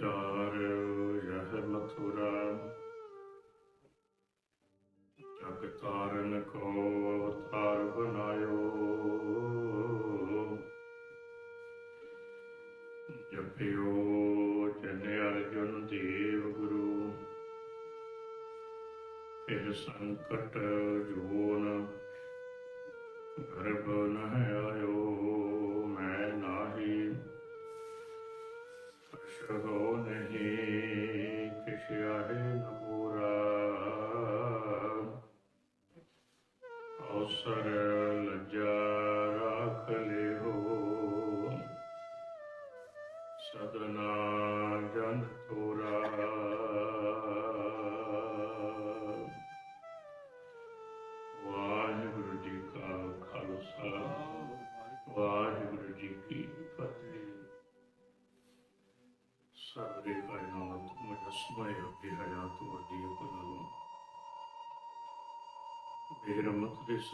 ਵਿਚਾਰ ਯਹ ਮਥੁਰਾ ਜਗ ਤਾਰਨ ਕੋ ਅਵਤਾਰ ਬਨਾਇਓ। ਜਪਿਓ ਜਨ ਅਰਜੁਨ ਦੇਵ ਗੁਰੂ। ਫਿਰ ਸੰਕਟ ਜੋਨ ਗਰਭ ਨ ਆਇਓ। ਮੈਂ ਨਾਹੀ ਅਸ਼ਰੋ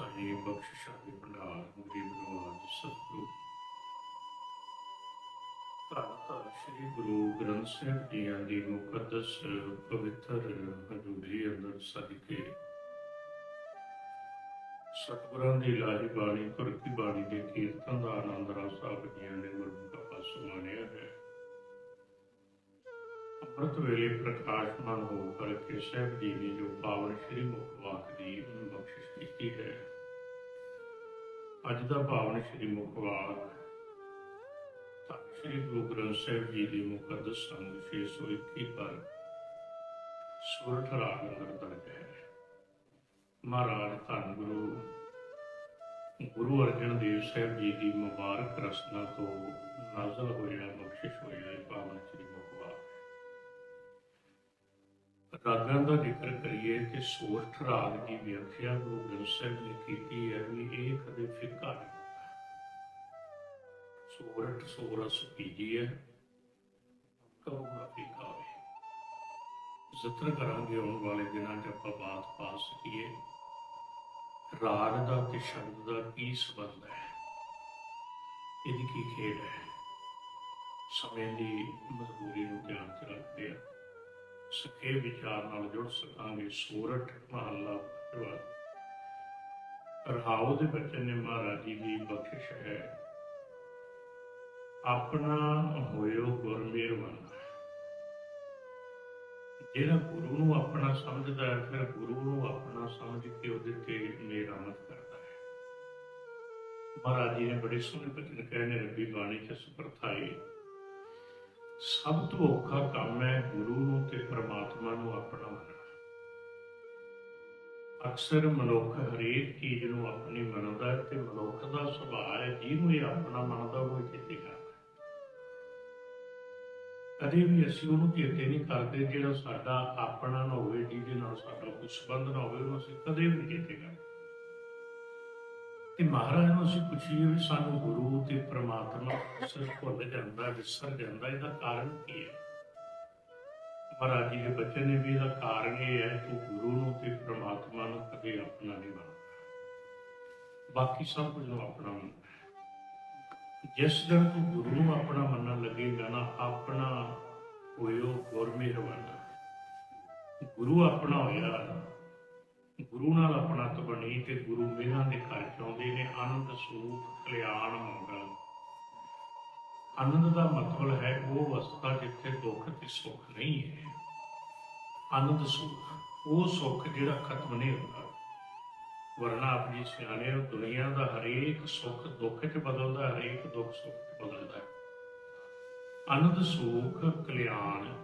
ਬੇਰਮਤ ਦੇ ਭੰਡਾਰ ਗਰੀਬ ਨਵਾਜ ਸਤਿਗੁਰੂ। ਧੰਨ ਸ੍ਰੀ ਗੁਰੂ ਗ੍ਰੰਥ ਸਾਹਿਬ ਜੀਆਂ ਦੀ ਮੁਕੱਦਸ ਪਵਿੱਤਰ ਹਜ਼ੂਰੀ ਅੰਦਰ ਸਦਕੇ। ਸਤਿਗੁਰਾਂ ਦੀ ਲਾਹੀ ਬਾਣੀ ਕੀ ਬਾਣੀ ਦੇ ਕੀਰਤਨ ਦਾ ਆਨੰਦ ਰਾਜ ਸਾਹਿਬ ਜੀ ਨੇ ਗੁਰਮੁਖ ਸੁਣਾਇਆ ਹੈ। ਅੰਮ੍ਰਿਤ ਵੇਲੇ ਪ੍ਰਕਾਸ਼ਮਾਨ ਹੋ ਕਰਕੇ ਸਾਹਿਬ ਜੀ ਨੇ ਜੋ ਪਾਵਨ ਸ੍ਰੀ ਮੁਖ ਵਾਕ ਦੀ ਬਖਸ਼ਿਸ਼ ਕੀਤੀ ਹੈ। ਅੱਜ ਦਾ ਪਾਵਨ ਸ੍ਰੀ ਮੁਖ ਸ੍ਰੀ ਗੁਰੂ ਗ੍ਰੰਥ ਸਾਹਿਬ ਜੀ ਦੀ ਮੁਕੱਦਸ ਸੰਗ 621 ਪਰ ਸੁਰਠ ਰਾਗ ਅੰਦਰ ਦਰਜ ਹੈ। ਮਹਾਰਾਜ ਧੰਨ ਗੁਰੂ ਗੁਰੂ ਅਰਜਨ ਦੇਵ ਸਾਹਿਬ ਜੀ ਦੀ ਮੁਬਾਰਕ ਰਸਨਾ ਤੋਂ ਨਾਜ਼ਲ ਹੋਇਆ ਰਾਗਾਂ ਦਾ ਜ਼ਿਕਰ ਕਰੀਏ ਕਿ ਸੋਰਠ ਰਾਗ ਦੀ ਵਿਆਖਿਆ ਗੁਰੂ ਗ੍ਰੰਥ ਸਾਹਿਬ ਨੇ ਕੀਤੀ ਹੈ ਵੀ ਇਹ ਕਦੇ ਫਿੱਕਾ ਨਹੀਂ ਸੋਰਠ ਸੋਰਸ ਪੀਜੀ ਹੈ ਕਹੂਗਾ ਫਿੱਕਾ ਹੈ ਜ਼ਿਕਰ ਕਰਾਂਗੇ ਆਉਣ ਵਾਲੇ ਦਿਨਾਂ 'ਚ ਆਪਾਂ ਬਾਤ ਪਾ ਸਕੀਏ। ਰਾਗ ਦਾ ਤੇ ਸ਼ਬਦ ਦਾ ਕੀ ਸੰਬੰਧ ਹੈ? ਇਹਦੀ ਕੀ ਖੇਡ ਹੈ? ਸਮੇਂ ਦੀ ਮਜਬੂਰੀ ਨੂੰ ਧਿਆਨ 'ਚ ਰੱਖਦੇ ਆ ਸਕੇ ਵਿਚਾਰ ਨਾਲ ਜੁੜ ਸਕਾਂਗੇ ਸੂਰਠ ਮਹੱਲਾ ਪੰਜਵਾਂ ਰਹਾਉ ਦੇ ਬੱਚੇ ਨੇ ਮਹਾਰਾਜ ਜੀ ਦੀ ਬਖਸ਼ਿਸ਼ ਹੈ। ਆਪਣਾ ਹੋਇਓ ਗੁਰ ਮਿਹਰਬਾਨ। ਜਿਹੜਾ ਗੁਰੂ ਨੂੰ ਆਪਣਾ ਸਮਝਦਾ ਹੈ, ਫਿਰ ਗੁਰੂ ਨੂੰ ਆਪਣਾ ਸਮਝ ਕੇ ਉਹਦੇ ਤੇ ਮਿਹਰਬਾਨ ਕਰਦਾ ਹੈ। ਮਹਾਰਾਜ ਜੀ ਨੇ ਬੜੇ ਸੋਹਣੇ ਬਚਨ ਕਹੇ ਨੇ ਰੱਬੀ ਬਾਣੀ ਚ ਸੁਪਰਥਾਈ ਸਭ ਤੋਂ ਔਖਾ ਕੰਮ ਹੈ ਗੁਰੂ ਨੂੰ ਤੇ ਪ੍ਰਮਾਤਮਾ ਨੂੰ ਆਪਣਾ ਮੰਨਣਾ। ਅਕਸਰ ਮਨੁੱਖ ਹਰੇਕ ਚੀਜ਼ ਨੂੰ ਆਪਣੀ ਮੰਨਦਾ ਹੈ ਤੇ ਮਨੁੱਖ ਦਾ ਸੁਭਾਅ ਹੈ ਜਿਹਨੂੰ ਇਹ ਆਪਣਾ ਮੰਨਦਾ ਉਹ ਚੇਤੇ ਕਰਦਾ ਕਦੇ ਵੀ ਅਸੀਂ ਉਹਨੂੰ ਚੇਤੇ ਨਹੀਂ ਕਰਦੇ ਜਿਹੜਾ ਸਾਡਾ ਆਪਣਾ ਨਾ ਹੋਵੇ, ਜਿਹਦੇ ਨਾਲ ਸਾਡਾ ਕੋਈ ਸੰਬੰਧ ਨਾ ਹੋਵੇ, ਉਹਨੂੰ ਅਸੀਂ ਕਦੇ ਵੀ ਨਹੀਂ ਚੇਤੇ ਕਰਦੇ। ਤੇ ਮਹਾਰਾਜ ਨੂੰ ਅਸੀਂ ਪੁੱਛੀਏ ਵੀ ਸਾਨੂੰ ਗੁਰੂ ਤੇ ਪ੍ਰਮਾਤਮਾ ਅਕਸਰ ਭੁੱਲ ਜਾਂਦਾ, ਵਿਸਰ ਜਾਂਦਾ, ਇਹਦਾ ਕਾਰਨ ਕੀ ਹੈ? ਮਹਾਰਾਜ ਜੀ ਦੇ ਬੱਚੇ ਨੇ ਵੀ ਇਹਦਾ ਕਾਰਨ ਇਹ ਹੈ ਕਿ ਗੁਰੂ ਨੂੰ ਤੇ ਪ੍ਰਮਾਤਮਾ ਨੂੰ ਕਦੇ ਆਪਣਾ ਨਹੀਂ ਮੰਨਦਾ ਬਾਕੀ ਸਭ ਕੁਝ ਨੂੰ ਆਪਣਾ ਮੰਨਦਾ ਜਿਸ ਦਿਨ ਤੂੰ ਗੁਰੂ ਨੂੰ ਆਪਣਾ ਮੰਨਣ ਲੱਗੇਗਾ ਨਾ, ਆਪਣਾ ਹੋਇਓ ਗੁਰ ਮਿਹਰਬਾਨ ਗੁਰੂ ਆਪਣਾ ਹੋਇਆ ਗੁਰੂ ਨਾਲ ਆਪਣਾ ਬਣੀ ਤੇ ਗੁਰੂ ਮਿਹਰਾਂ ਦੇ ਘਰ ਚ ਆਉਂਦੇ ਨੇ ਆਨੰਦ ਸਰੂਪ ਕਲਿਆਣ ਮੰਗਲ। ਆਨੰਦ ਦਾ ਮਤਲਬ ਹੈ ਉਹ ਅਵਸਥਾ ਜਿੱਥੇ ਦੁੱਖ ਤੇ ਸੁੱਖ ਨਹੀਂ ਹੈ। ਆਨੰਦ ਸੁੱਖ ਉਹ ਸੁੱਖ ਜਿਹੜਾ ਖਤਮ ਨਹੀਂ ਹੁੰਦਾ। ਵਰਨਾ ਆਪਣੀ ਸਿਆਣੇ ਹੋ, ਦੁਨੀਆ ਦਾ ਹਰੇਕ ਸੁੱਖ ਦੁੱਖ ਚ ਬਦਲਦਾ ਹਰੇਕ ਦੁੱਖ ਸੁੱਖ ਚ ਬਦਲਦਾ ਹੈ। ਆਨੰਦ ਸੁੱਖ ਕਲਿਆਣ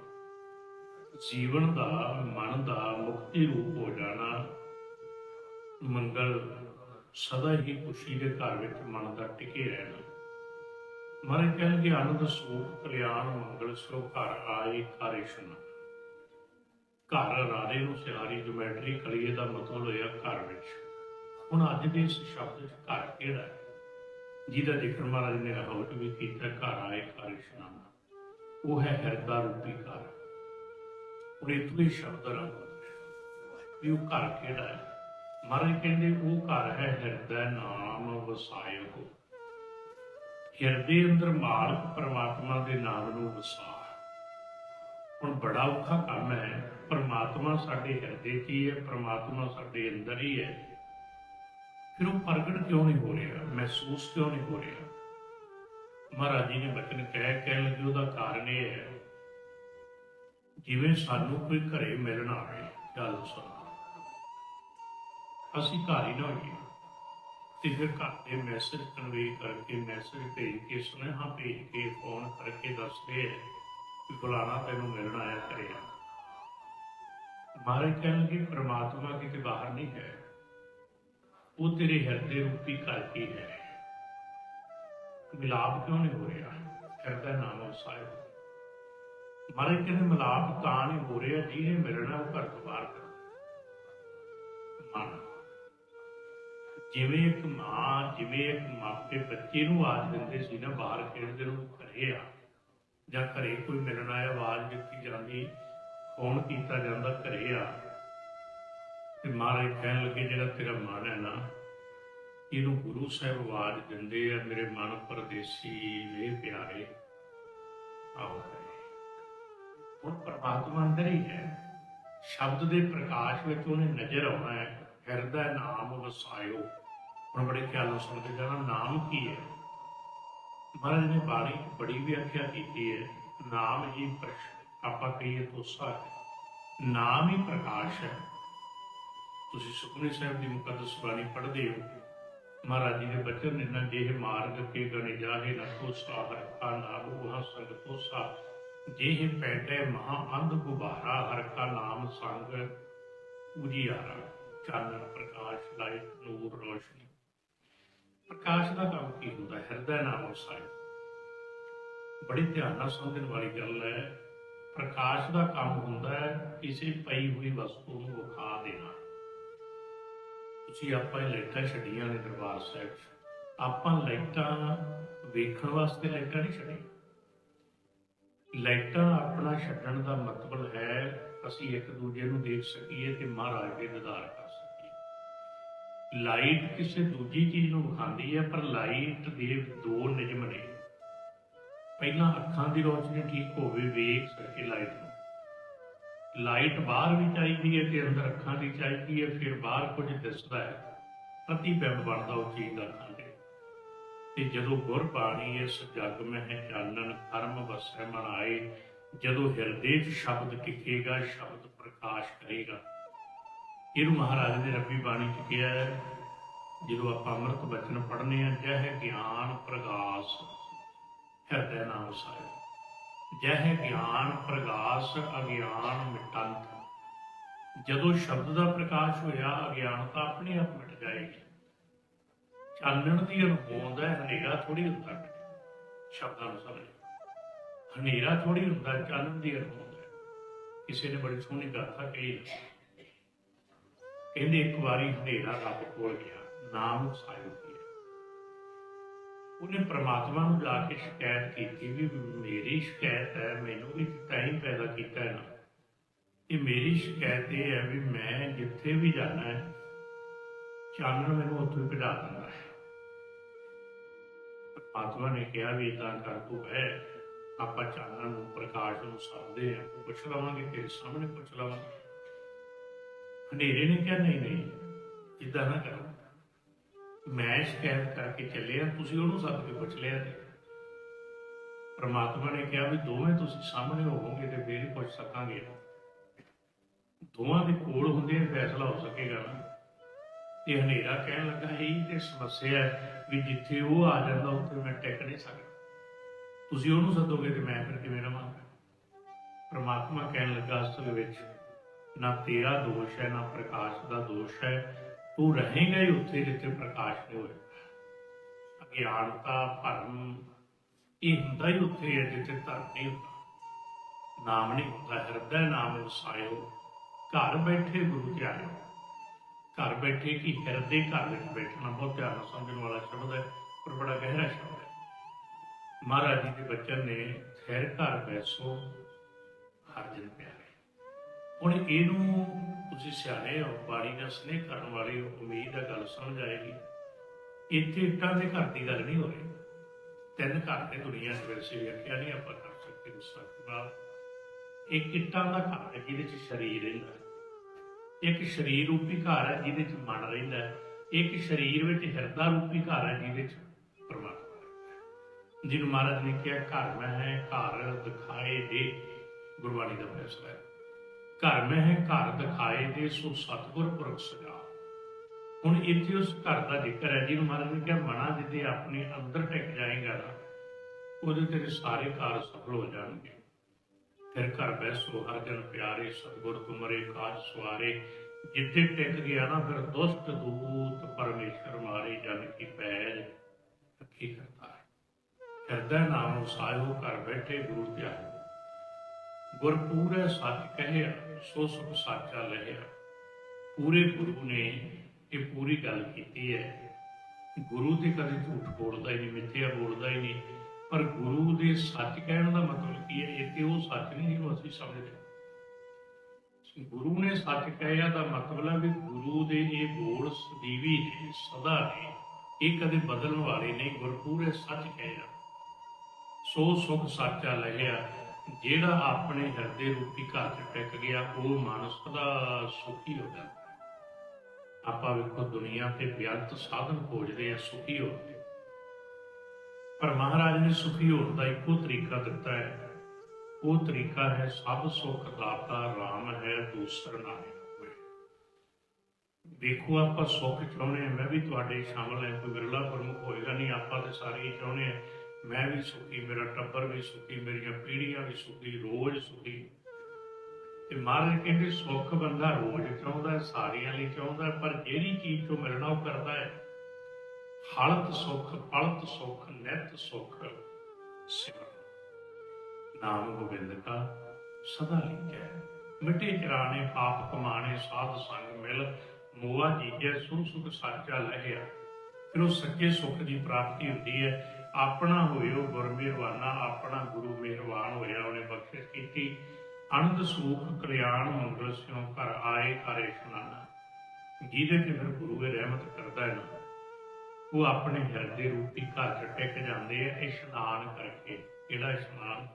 ਜੀਵਨ ਦਾ ਮਨ ਦਾ ਮੁਕਤੀ ਰੂਪ ਹੋ ਜਾਣਾ ਮੰਗਲ ਸਦਾ ਹੀ ਖੁਸ਼ੀ ਦੇ ਘਰ ਵਿੱਚ ਮਨ ਦਾ ਟਿਕੇ ਰਹਿਣਾ। ਮਰੇ ਕਹਿਣਗੇ ਆਨੰਦ ਸੁਖ ਕਲਿਆਣ ਮੰਗਲ ਸੋ ਘਰ ਆਏ ਕਾਰੇਸ਼ਨ ਘਰ ਰਾਰੇ ਨੂੰ ਸਿਹਾਰੀ ਜੁਮੈਟਰੀ ਕਰੀਏ ਦਾ ਮਤਲਬ ਹੋਇਆ ਘਰ ਵਿੱਚ। ਹੁਣ ਅੱਜ ਦੇ ਇਸ ਸ਼ਬਦ 'ਚ ਘਰ ਕਿਹੜਾ ਹੈ? ਜਿਹਦਾ ਜ਼ਿਕਰ ਮਹਾਰਾਜ ਨੇ ਹੌਟ ਵੀ ਕੀਤਾ, ਘਰ ਆਏ ਕਾਰੇਸ਼ਨ ਉਹ ਹੈ ਹਿਰਦਾ ਰੂਪੀ ਘਰ। ਹੁਣ ਇਤੋਂ ਹੀ ਸ਼ਬਦ ਰੰਗ ਵੀ ਉਹ ਘਰ ਕਿਹੜਾ ਹੈ? ਮਹਾਰਾਜ ਕਹਿੰਦੇ, ਉਹ ਘਰ ਹੈ ਹਿਰਦਾ ਨਾਮ ਵਸਾਇਓ ਹਿਰਦੇ ਅੰਦਰ ਮਾਲਕ ਪਰਮਾਤਮਾ ਦੇ ਨਾਮ ਨੂੰ ਵਸਾ। ਹੁਣ ਬੜਾ ਔਖਾ ਕੰਮ ਹੈ। ਪਰਮਾਤਮਾ ਸਾਡੇ ਹਿਰਦੇ 'ਚ ਹੀ ਹੈ, ਪਰਮਾਤਮਾ ਸਾਡੇ ਅੰਦਰ ਹੀ ਹੈ। ਫਿਰ ਉਹ ਪ੍ਰਗਟ ਕਿਉਂ ਨਹੀਂ ਹੋ ਰਿਹਾ? ਮਹਿਸੂਸ ਕਿਉਂ ਨਹੀਂ ਹੋ ਰਿਹਾ? ਮਹਾਰਾਜ ਜੀ ਨੇ ਬਚਨ ਕਹਿ ਕਹਿਣ ਲੱਗੇ, ਉਹਦਾ ਕਾਰਨ ਇਹ ਹੈ, ਜਿਵੇਂ ਸਾਨੂੰ ਕੋਈ ਘਰੇ ਮਿਲਣ ਆਵੇ ਗੱਲ ਸੁਣ। ਅਸੀਂ ਘਰ ਹੀ ਨਾ ਹੋਈਏ। ਤੇ ਫਿਰ ਘਰ ਦੇ ਮੈਸੇਜ ਕਨਵੇ ਕਰਕੇ ਮੈਸੇਜ ਭੇਜ ਕੇ, ਸੁਨੇਹਾ ਭੇਜ ਕੇ ਫੋਨ ਕਰਕੇ ਦੱਸਦੇ ਹੈ ਕਿ ਫਲਾਣਾ ਤੈਨੂੰ ਮਿਲਣ ਆਇਆ ਘਰੇ ਆ ਕਹਿਣ ਲੱਗੇ ਪ੍ਰਮਾਤਮਾ ਕਿਤੇ ਬਾਹਰ ਨਹੀਂ ਹੈ। ਉਹ ਤੇਰੇ ਹਿਰਦੇ ਰੂਪੀ ਕਰਕੇ ਹੈ। ਮਿਲਾਪ ਕਿਉਂ ਨਹੀਂ ਹੋ ਰਿਹਾ? ਹਿਰਦਾ ਨਾਮ ਸਾਹਿਬ। ਮਹਾਰਾਜ ਕਹਿੰਦੇ, ਮਿਲਾਪ ਤਾਂ ਨਹੀਂ ਹੋ ਰਿਹਾ, ਜਿਹਨੇ ਮਿਲਣਾ ਉਹ ਘਰ ਤੋਂ ਬਾਹਰ ਕਰ। ਮਨ ਜਿਵੇਂ ਇੱਕ ਮਾਂ, ਜਿਵੇਂ ਇੱਕ ਮਾਪੇ ਬੱਚੇ ਨੂੰ ਆਵਾਜ਼ ਦਿੰਦੇ ਸੀ ਨਾ ਬਾਹਰ ਖੇਡਦੇ ਨੂੰ ਘਰੇ ਆ, ਜਾਂ ਘਰੇ ਕੋਈ ਮਿਲਣ ਆਇਆ ਆਵਾਜ਼ ਦਿੱਤੀ ਜਾਂਦੀ, ਫੋਨ ਕੀਤਾ ਜਾਂਦਾ ਘਰੇ ਆ। ਤੇ ਮਹਾਰਾਜ ਕਹਿਣ ਲੱਗੇ, ਜਿਹੜਾ ਤੇਰਾ ਮਨ ਹੈ ਨਾ, ਇਹਨੂੰ ਗੁਰੂ ਸਾਹਿਬ ਆਵਾਜ਼ ਦਿੰਦੇ ਆ, ਮੇਰੇ ਮਨ ਪਰਦੇਸੀ ਵੇ ਪਿਆਰੇ। ਆਓ ਹੁਣ ਪਰਮਾਤਮਾ ਅੰਦਰ ਹੀ ਹੈ। ਸ਼ਬਦ ਦੇ ਪ੍ਰਕਾਸ਼ ਵਿੱਚ ਉਹਨੇ ਨਜ਼ਰ ਆਉਣਾ ਹੈ, ਹਿਰਦਾ ਨਾਮ ਵਸਾਇਓ। ਹੁਣ ਬੜੇ ਖਿਆਲ ਸੁਣਦੇ ਜਾਣਾ ਨਾਮ ਕੀ ਹੈ? ਮਹਾਰਾਜ ਨੇ ਬਾਣੀ ਬੜੀ ਵਿਆਖਿਆ ਕੀਤੀ ਹੈ, ਨਾਮ ਹੀ ਪ੍ਰਕਾਸ਼ ਆਪਾਂ ਕਹੀਏ ਤੋਸਾ ਹੈ। ਨਾਮ ਹੀ ਪ੍ਰਕਾਸ਼ ਹੈ। ਤੁਸੀਂ ਸੁਖਮਨੀ ਸਾਹਿਬ ਦੀ ਮੁਕੱਦਸ ਬਾਣੀ ਪੜ੍ਹਦੇ ਹੋ। ਮਹਾਰਾਜ ਜੀ ਦੇ ਬਚਨ ਨੇ ਨਾ ਜਿਹੇ ਮਾਰਗ ਕੇ ਗਣੇ ਜਾਹੇ, ਨਾ ਤੋਸਾ ਹਰ ਕਾ ਨਾਮ ਉਹ ਸੰਗ ਤੋਸਾ। ਜਿਹੇ ਪੈਟੇ ਮਹਾ ਅੰਧ ਗੁਬਾਰਾ ਹਰ ਕਾ ਨਾਮ ਸੰਗ ਉਜੀਆਰਾ। ਚਾਨਣ ਪ੍ਰਕਾਸ਼ ਲਾਇ ਨੂਰ ਰੋਸ਼ਨੀ। ਪ੍ਰਕਾਸ਼ ਦਾ ਕੰਮ ਕੀ ਹੁੰਦਾ? ਹੈ ਹਿਰਦਾ ਨਾਮ ਵਸਾਏ ਬੜੀ ਧਿਆਨ ਨਾਲ ਸਮਝਣ ਵਾਲੀ ਗੱਲ ਹੈ, ਪ੍ਰਕਾਸ਼ ਦਾ ਕੰਮ ਹੁੰਦਾ ਹੈ ਕਿਸੇ ਪਈ ਹੋਈ ਵਸਤੂ ਨੂੰ ਵਿਖਾ ਦੇਣਾ। ਤੁਸੀਂ ਆਪਾਂ ਲਾਈਟਾਂ ਛੱਡੀਆਂ ਨੇ ਦਰਬਾਰ ਸਾਹਿਬ 'ਚ। ਆਪਾਂ ਲਾਈਟਾਂ ਵੇਖਣ ਵਾਸਤੇ ਲਾਈਟਾਂ ਨਹੀਂ ਛੱਡੀਆਂ। ਲਾਈਟਾਂ ਆਪਣਾ ਛੱਡਣ ਦਾ ਮਤਲਬ ਹੈ, ਅਸੀਂ ਇੱਕ ਦੂਜੇ ਨੂੰ ਦੇਖ ਸਕੀਏ ਤੇ ਮਹਾਰਾਜ ਦੇ ਦਿਦਾਰ ਕਰ ਲਾਈਟ ਕਿਸੇ ਦੂਜੀ ਚੀਜ਼ ਨੂੰ ਵਿਖਾਉਂਦੀ ਹੈ, ਪਰ ਲਾਈਟ ਦੇ ਦੋ ਨਿਯਮ ਨੇ। ਪਹਿਲਾਂ ਅੱਖਾਂ ਦੀ ਰੋਸ਼ਨੀ ਠੀਕ ਹੋਵੇ, ਵੇਖ ਸਕੇ ਲਾਈਟ ਨੂੰ। ਲਾਈਟ ਬਾਹਰ ਵੀ ਚਾਹੀਦੀ ਹੈ ਤੇ ਅੰਦਰ ਅੱਖਾਂ ਦੀ ਚਾਹੀਦੀ ਹੈ, ਫਿਰ ਬਾਹਰ ਕੁਝ ਦਿਸਦਾ ਹੈ। ਪ੍ਰਤੀਬਿੰਬ ਬਣਦਾ ਉਹ ਚੀਜ਼ ਦਾ ਅੱਖਾਂ ਦੇ ਤੇ ਜਦੋਂ ਗੁਰ ਬਾਣੀ ਇਸ ਜਗ ਮਹਿ ਚਾਨਣ, ਕਰਮ ਵਸੈ ਮਨ ਆਏ ਜਦੋਂ ਹਿਰਦੇ 'ਚ ਸ਼ਬਦ ਟਿਕੇਗਾ, ਸ਼ਬਦ ਪ੍ਰਕਾਸ਼ ਕਰੇਗਾ। ਇਹਨੂੰ ਮਹਾਰਾਜ ਨੇ ਰੱਬੀ ਬਾਣੀ 'ਚ ਕਿਹਾ ਹੈ, ਜਦੋਂ ਆਪਾਂ ਅੰਮ੍ਰਿਤ ਬਚਨ ਪੜ੍ਹਨੇ ਆ ਜਹ ਗਿਆਨ ਪ੍ਰਗਾਸ, ਹਿਰਦੈ ਨਾਮ ਸਾਹਿਬ ਜਹ ਗਿਆਨ ਪ੍ਰਗਾਸ, ਅਗਿਆਨ ਮਿਟੰਤ। ਜਦੋਂ ਸ਼ਬਦ ਦਾ ਪ੍ਰਕਾਸ਼ ਹੋਇਆ ਅਗਿਆਨਤਾ ਆਪਣੇ ਆਪ ਮਿਟ ਜਾਏਗੀ ਚਾਨਣ ਦੀ ਅਨਹੋਂਦ ਹੈ ਹਨੇਰਾ ਥੋੜੀ ਹੁੰਦਾ ਸ਼ਬਦਾਂ ਨੂੰ ਸਮਝ। ਹਨੇਰਾ ਥੋੜੀ ਹੁੰਦਾ, ਚਾਨਣ ਦੀ ਅਨਹੋਂਦ ਹੈ। ਕਿਸੇ ਨੇ ਬੜੀ ਸੋਹਣੀ ਗਾਥਾ ਕਹੀ ਕਹਿੰਦੇ ਇੱਕ ਵਾਰੀ ਹਨੇਰਾ ਰੱਬ ਕੋਲ ਗਿਆ, ਨਾਮ ਸਾਹਿਬ ਕੀ ਉਹਨੇ ਪ੍ਰਮਾਤਮਾ ਨੂੰ ਜਾ ਕੇ ਸ਼ਿਕਾਇਤ ਕੀਤੀ ਵੀ ਮੇਰੀ ਸ਼ਿਕਾਇਤ ਹੈ, ਮੈਨੂੰ ਵੀ ਤਾਂ ਪੈਦਾ ਕੀਤਾ ਹੈ ਨਾ। ਇਹ ਮੇਰੀ ਸ਼ਿਕਾਇਤ ਇਹ ਹੈ ਵੀ ਮੈਂ ਜਿੱਥੇ ਵੀ ਜਾਣਾ ਹੈ, ਚਾਨਣ ਮੈਨੂੰ ਉੱਥੇ ਭਜਾ ਦਿੰਦਾ ਹੈ। ਆਤਮਾ ਨੇ ਕਿਹਾ ਵੀ ਇਦਾਂ ਕਰ ਤੂੰ ਹੈ ਆਪਾਂ ਚਾਨਣ ਨੂੰ ਪ੍ਰਕਾਸ਼ ਨੂੰ ਸਾਧਦੇ ਆ ਪੁੱਛ ਲਵਾਂਗੇ, ਤੇਰੇ ਸਾਹਮਣੇ ਪੁੱਛ ਲਵਾਂਗੇ। ਹਨੇਰੇ ਨੇ ਕਿਹਾ, ਨਹੀਂ ਨਹੀਂ ਇਦਾਂ ਨਾ ਕਰੋ। ਮੈਂ ਸ਼ਿਕਾਇਤ ਕਰਕੇ ਚੱਲਿਆ, ਤੁਸੀਂ ਉਹਨੂੰ ਸੱਦ ਕੇ ਪੁੱਛ ਲਿਆ ਤੇ। ਪ੍ਰਮਾਤਮਾ ਨੇ ਕਿਹਾ ਵੀ ਦੋਵੇਂ ਤੁਸੀਂ ਸਾਹਮਣੇ ਹੋਵੋਗੇ ਤੇ ਫੇਰ ਹੀ ਪੁੱਛ ਸਕਾਂਗੇ। ਦੋਵਾਂ ਦੇ ਕੋਲ ਹੁੰਦੇ ਫੈਸਲਾ ਹੋ ਸਕੇਗਾ ਨਾ। ਇਹ ਹਨੇਰਾ ਕਹਿਣ ਲੱਗਾ, ਇਹ ਤੇ ਸਮੱਸਿਆ ਵੀ ਜਿੱਥੇ ਉਹ ਆ ਜਾਂਦਾ, ਉੱਥੇ ਮੈਂ ਟਿਕ ਨਹੀਂ ਸਕਦਾ। ਤੁਸੀਂ ਉਹਨੂੰ ਸੱਦੋਗੇ ਤੇ ਮੈਂ ਫਿਰ ਕਿਵੇਂ ਰਵਾਂਗਾ? ਪ੍ਰਮਾਤਮਾ ਕਹਿਣ ਲੱਗਾ, ਅਸਲ ਵਿੱਚ ਨਾ ਤੇਰਾ ਦੋਸ਼ ਹੈ, ਨਾ ਪ੍ਰਕਾਸ਼ ਦਾ ਦੋਸ਼ ਹੈ। ਤੂੰ ਰਹੇਗਾ ਹੀ ਉੱਥੇ ਜਿੱਥੇ ਪ੍ਰਕਾਸ਼ ਨਹੀਂ ਹੋਏ। ਅਗਿਆਨਤਾ, ਭਰਮ, ਇਹ ਹੁੰਦਾ ਹੀ ਉੱਥੇ ਹੈ ਜਿੱਥੇ ਧਰਮ ਨਹੀਂ ਹੁੰਦਾ ਨਾਮ ਨਹੀਂ ਹੁੰਦਾ, ਹਿਰਦਾ ਨਾਮ ਵਸਾਇਓ ਘਰ ਬੈਠੇ ਗੁਰੂ ਧਿਆਇਓ। ਘਰ ਬੈਠੇ ਕੀ ਹਿਰਦੇ ਘਰ ਵਿੱਚ ਬੈਠਣਾ, ਬਹੁਤ ਧਿਆਨ ਨਾਲ ਸਮਝਣ ਵਾਲਾ ਸ਼ਬਦ ਹੈ, ਪਰ ਬੜਾ ਗਹਿਰਾ ਸ਼ਬਦ ਹੈ। ਮਹਾਰਾਜ ਜੀ ਦੇ ਬਚਨ ਨੇ ਫਿਰ ਘਰ ਬੈਸੋ ਹਰ ਜਨ ਪਿਆਰੇ। ਹੁਣ ਇਹਨੂੰ ਤੁਸੀਂ ਸਿਆਣੇ ਹੋ ਬਾਣੀ ਦਾ ਸਨੇਹ ਕਰਨ ਵਾਲੇ ਹੋ, ਉਮੀਦ ਹੈ ਗੱਲ ਸਮਝ ਆਏਗੀ। ਇੱਥੇ ਇੱਟਾਂ ਦੇ ਘਰ ਦੀ ਗੱਲ ਨਹੀਂ ਹੋ ਰਹੀ। ਤਿੰਨ ਘਰ ਤੇ ਦੁਨੀਆ 'ਚ ਵੈਸੇ ਵੇਖਿਆ ਨਹੀਂ ਆਪਾਂ ਕਰ ਸਕਦੇ ਗੁੱਸਾ ਨਾਲ ਇੱਕ ਇੱਟਾਂ ਦਾ ਘਰ ਹੈ ਜਿਹਦੇ 'ਚ ਸਰੀਰ ਰਹਿੰਦਾ ਇੱਕ ਸਰੀਰ ਰੂਪੀ ਘਰ ਹੈ ਜਿਹਦੇ 'ਚ ਮਨ ਰਹਿੰਦਾ ਹੈ। ਇੱਕ ਸਰੀਰ ਵਿੱਚ ਹਿਰਦਾ ਰੂਪੀ ਘਰ ਹੈ ਜਿਹਦੇ 'ਚ ਪਰਮਾਤਮਾ ਰਹਿੰਦਾ ਜਿਹਨੂੰ ਮਹਾਰਾਜ ਨੇ ਕਿਹਾ ਘਰ ਮੈਂ ਹੈ ਘਰ ਦਿਖਾਏ ਦੇ ਗੁਰਬਾਣੀ ਦਾ ਫੈਸਲਾ ਹੈ। ਘਰ ਮੈਂ ਹੈ, ਘਰ ਦਿਖਾਏ ਦੇ ਸੋ ਸਤਿਗੁਰ ਪੁਰਖ ਸਜਾ। ਹੁਣ ਇੱਥੇ ਉਸ ਘਰ ਦਾ ਜ਼ਿਕਰ ਹੈ, ਜਿਹਨੂੰ ਮਹਾਰਾਜ ਨੇ ਕਿਹਾ, ਮਨਾ ਜਿੱਦੇ ਆਪਣੇ ਅੰਦਰ ਟਿਕ ਜਾਏਗਾ ਨਾ, ਉਹਦੇ ਤੇਰੇ ਸਾਰੇ ਕਾਰਜ ਸਫਲ ਹੋ ਜਾਣਗੇ। ਫਿਰ ਘਰ ਬੈਸੋ ਹਰ ਜਨ ਪਿਆਰੇ, ਸਤਿਗੁਰ ਤੁਮਰੇ, ਕਾਜ ਸਵਾਰੇ। ਜਿੱਥੇ ਟਿਕ ਗਿਆ ਨਾ, ਫਿਰ ਦੁਸ਼ਟ ਦੂਤ ਪਰਮੇਸ਼ਰ ਮਾਰੇ, ਜਨ ਕੀ ਪੈਜ ਅੱਖੀ ਕਰਤਾ ਹੈ ਹਿਰਦੈ ਨਾਮ ਸਾਇਓ ਘਰ ਬੈਠੇ ਗੁਰੂ ਧਿਆਨ। ਗੁਰ ਪੂਰੇ ਸੱਚ ਕਹਿਆ ਸੋ ਸੁਖ ਸਾਚਾ ਲਹਿਆ। ਪੂਰੇ ਗੁਰੂ ਨੇ ਇਹ ਪੂਰੀ ਗੱਲ ਕੀਤੀ ਹੈ। ਗੁਰੂ ਤੇ ਕਦੇ ਝੂਠ ਬੋਲਦਾ ਹੀ ਨਹੀਂ, ਮਿੱਥਿਆ ਬੋਲਦਾ ਹੀ ਨਹੀਂ। ਪਰ ਗੁਰੂ ਦੇ ਸੱਚ ਕਹਿਣ ਦਾ ਮਤਲਬ ਕੀ ਹੈ? ਇਹ ਉਹ ਸੱਚ ਨਹੀਂ ਜਿਹਨੂੰ ਅਸੀਂ ਸਮਝਦੇ। ਗੁਰੂ ਨੇ ਸੱਚ ਕਹਿਆ ਦਾ ਮਤਲਬ ਹੈ ਵੀ ਗੁਰੂ ਦੇ ਇਹ ਬੋਲ ਸਦੀਵੀ ਨੇ, ਸਦਾ ਨੇ। ਇਹ ਕਦੇ ਬਦਲਣ ਵਾਲੇ ਨਹੀਂ, ਗੁਰਪੂਰੇ ਸੱਚ ਕਹਿਆ। ਸੋ ਸੁਖ ਸਾਚਾ ਲਹਿਆ। ਜਿਹੜਾ ਆਪਣੇ ਹਿਰਦੇ ਰੂਪੀ ਘਰ 'ਚ ਟਿਕ ਗਿਆ, ਉਹ ਮਨ ਸਦਾ ਸੁਖੀ ਹੋ ਜਾਂਦਾ। ਆਪਾਂ ਵੇਖੋ ਦੁਨੀਆ ਤੇ ਬਿਆੰਤ ਸਾਧਨ ਖੋਜਦੇ ਆ ਸੁਖੀ ਹੋਣ ਦੇ ਪਰ ਮਹਾਰਾਜ ਨੇ ਸੁਖੀ ਹੋਣ ਦਾ ਇੱਕੋ ਤਰੀਕਾ ਦਿੱਤਾ ਹੈ। ਉਹ ਤਰੀਕਾ ਹੈ, ਸਭ ਸੁਖ ਦਾਤਾ RAM ਹੈ, ਦੂਸਰ ਨਾਮ ਦੇਖੋ ਆਪਾਂ ਸੁੱਖ ਚਾਹੁੰਦੇ ਹਾਂ, ਮੈਂ ਵੀ ਤੁਹਾਡੇ ਸ਼ਾਮਲ ਹਾਂ ਕੋਈ ਵਿਰਲਾ ਪ੍ਰਮੁੱਖ ਹੋਏਗਾ ਨਹੀਂ, ਆਪਾਂ ਤੇ ਸਾਰੇ ਹੀ ਚਾਹੁੰਦੇ ਹਾਂ। ਮੈਂ ਵੀ ਸੁਖੀ, ਮੇਰਾ ਟੱਬਰ ਵੀ ਸੁਖੀ, ਮੇਰੀਆਂ ਪੀੜ੍ਹੀਆਂ ਵੀ ਸੁਖੀ, ਰੋਜ਼ ਸੁਖੀ। ਤੇ ਮਹਾਰਾਜ ਕਹਿੰਦੇ, ਸੁੱਖ ਬੰਦਾ ਰੋਜ਼ ਚਾਹੁੰਦਾ ਸਾਰਿਆਂ ਲਈ ਚਾਹੁੰਦਾ ਪਰ ਜਿਹੜੀ ਚੀਜ਼ ਤੋਂ ਮਿਲਣਾ ਉਹ ਕਰਦਾ ਹੈ। ਹਲਤ ਸੁਖ, ਪਲਤ ਸੁਖ, ਨਿਤ ਸੁਖ, ਸਿਮਰਨ। ਨਾਮ ਗੋਬਿੰਦ ਕਾ ਸਦਾ ਲਿਖਿਆ ਮਿੱਟੇ ਚਰਾਣੇ, ਪਾਪ ਕਮਾਣੇ, ਸਾਧ ਸੰਗ ਮਿਲ, ਮੋਆ ਜੀਜੈ ਸੁਖ ਸੁਖ ਸਾਚਾ ਲਹਿਆ। ਫਿਰ ਉਹ ਸੱਚੇ ਸੁੱਖ ਦੀ ਪ੍ਰਾਪਤੀ ਹੁੰਦੀ ਹੈ। ਆਪਣਾ ਹੋਇਓ ਗੁਰ ਮਿਹਰਬਾਨਾ ਆਪਣਾ ਗੁਰੂ ਮਿਹਰਬਾਨ ਹੋਇਆ ਉਹਨੇ ਬਖਸ਼ਿਸ਼ ਕੀਤੀ। ਅਨੰਦ ਸੁਖ ਕਲਿਆਣ ਮੰਗਲ ਸਿਉ ਘਰ ਆਏ ਘਰ ਇਸ਼ਨਾਨਾ ਜਿਹਦੇ ਤੇ ਫਿਰ ਗੁਰੂ ਦੇ ਰਹਿਮਤ ਕਰਦਾ ਹੈ ਨਾ। ਉਹ ਆਪਣੇ ਹਿਰਦੇ ਰੂਪੀ ਘਰ ਚ ਟਿਕ ਜਾਂਦੇ ਆ ਇਸ਼ਨਾਨ ਕਰਕੇ। ਕਿਹੜਾ ਇਸ਼ਨਾਨ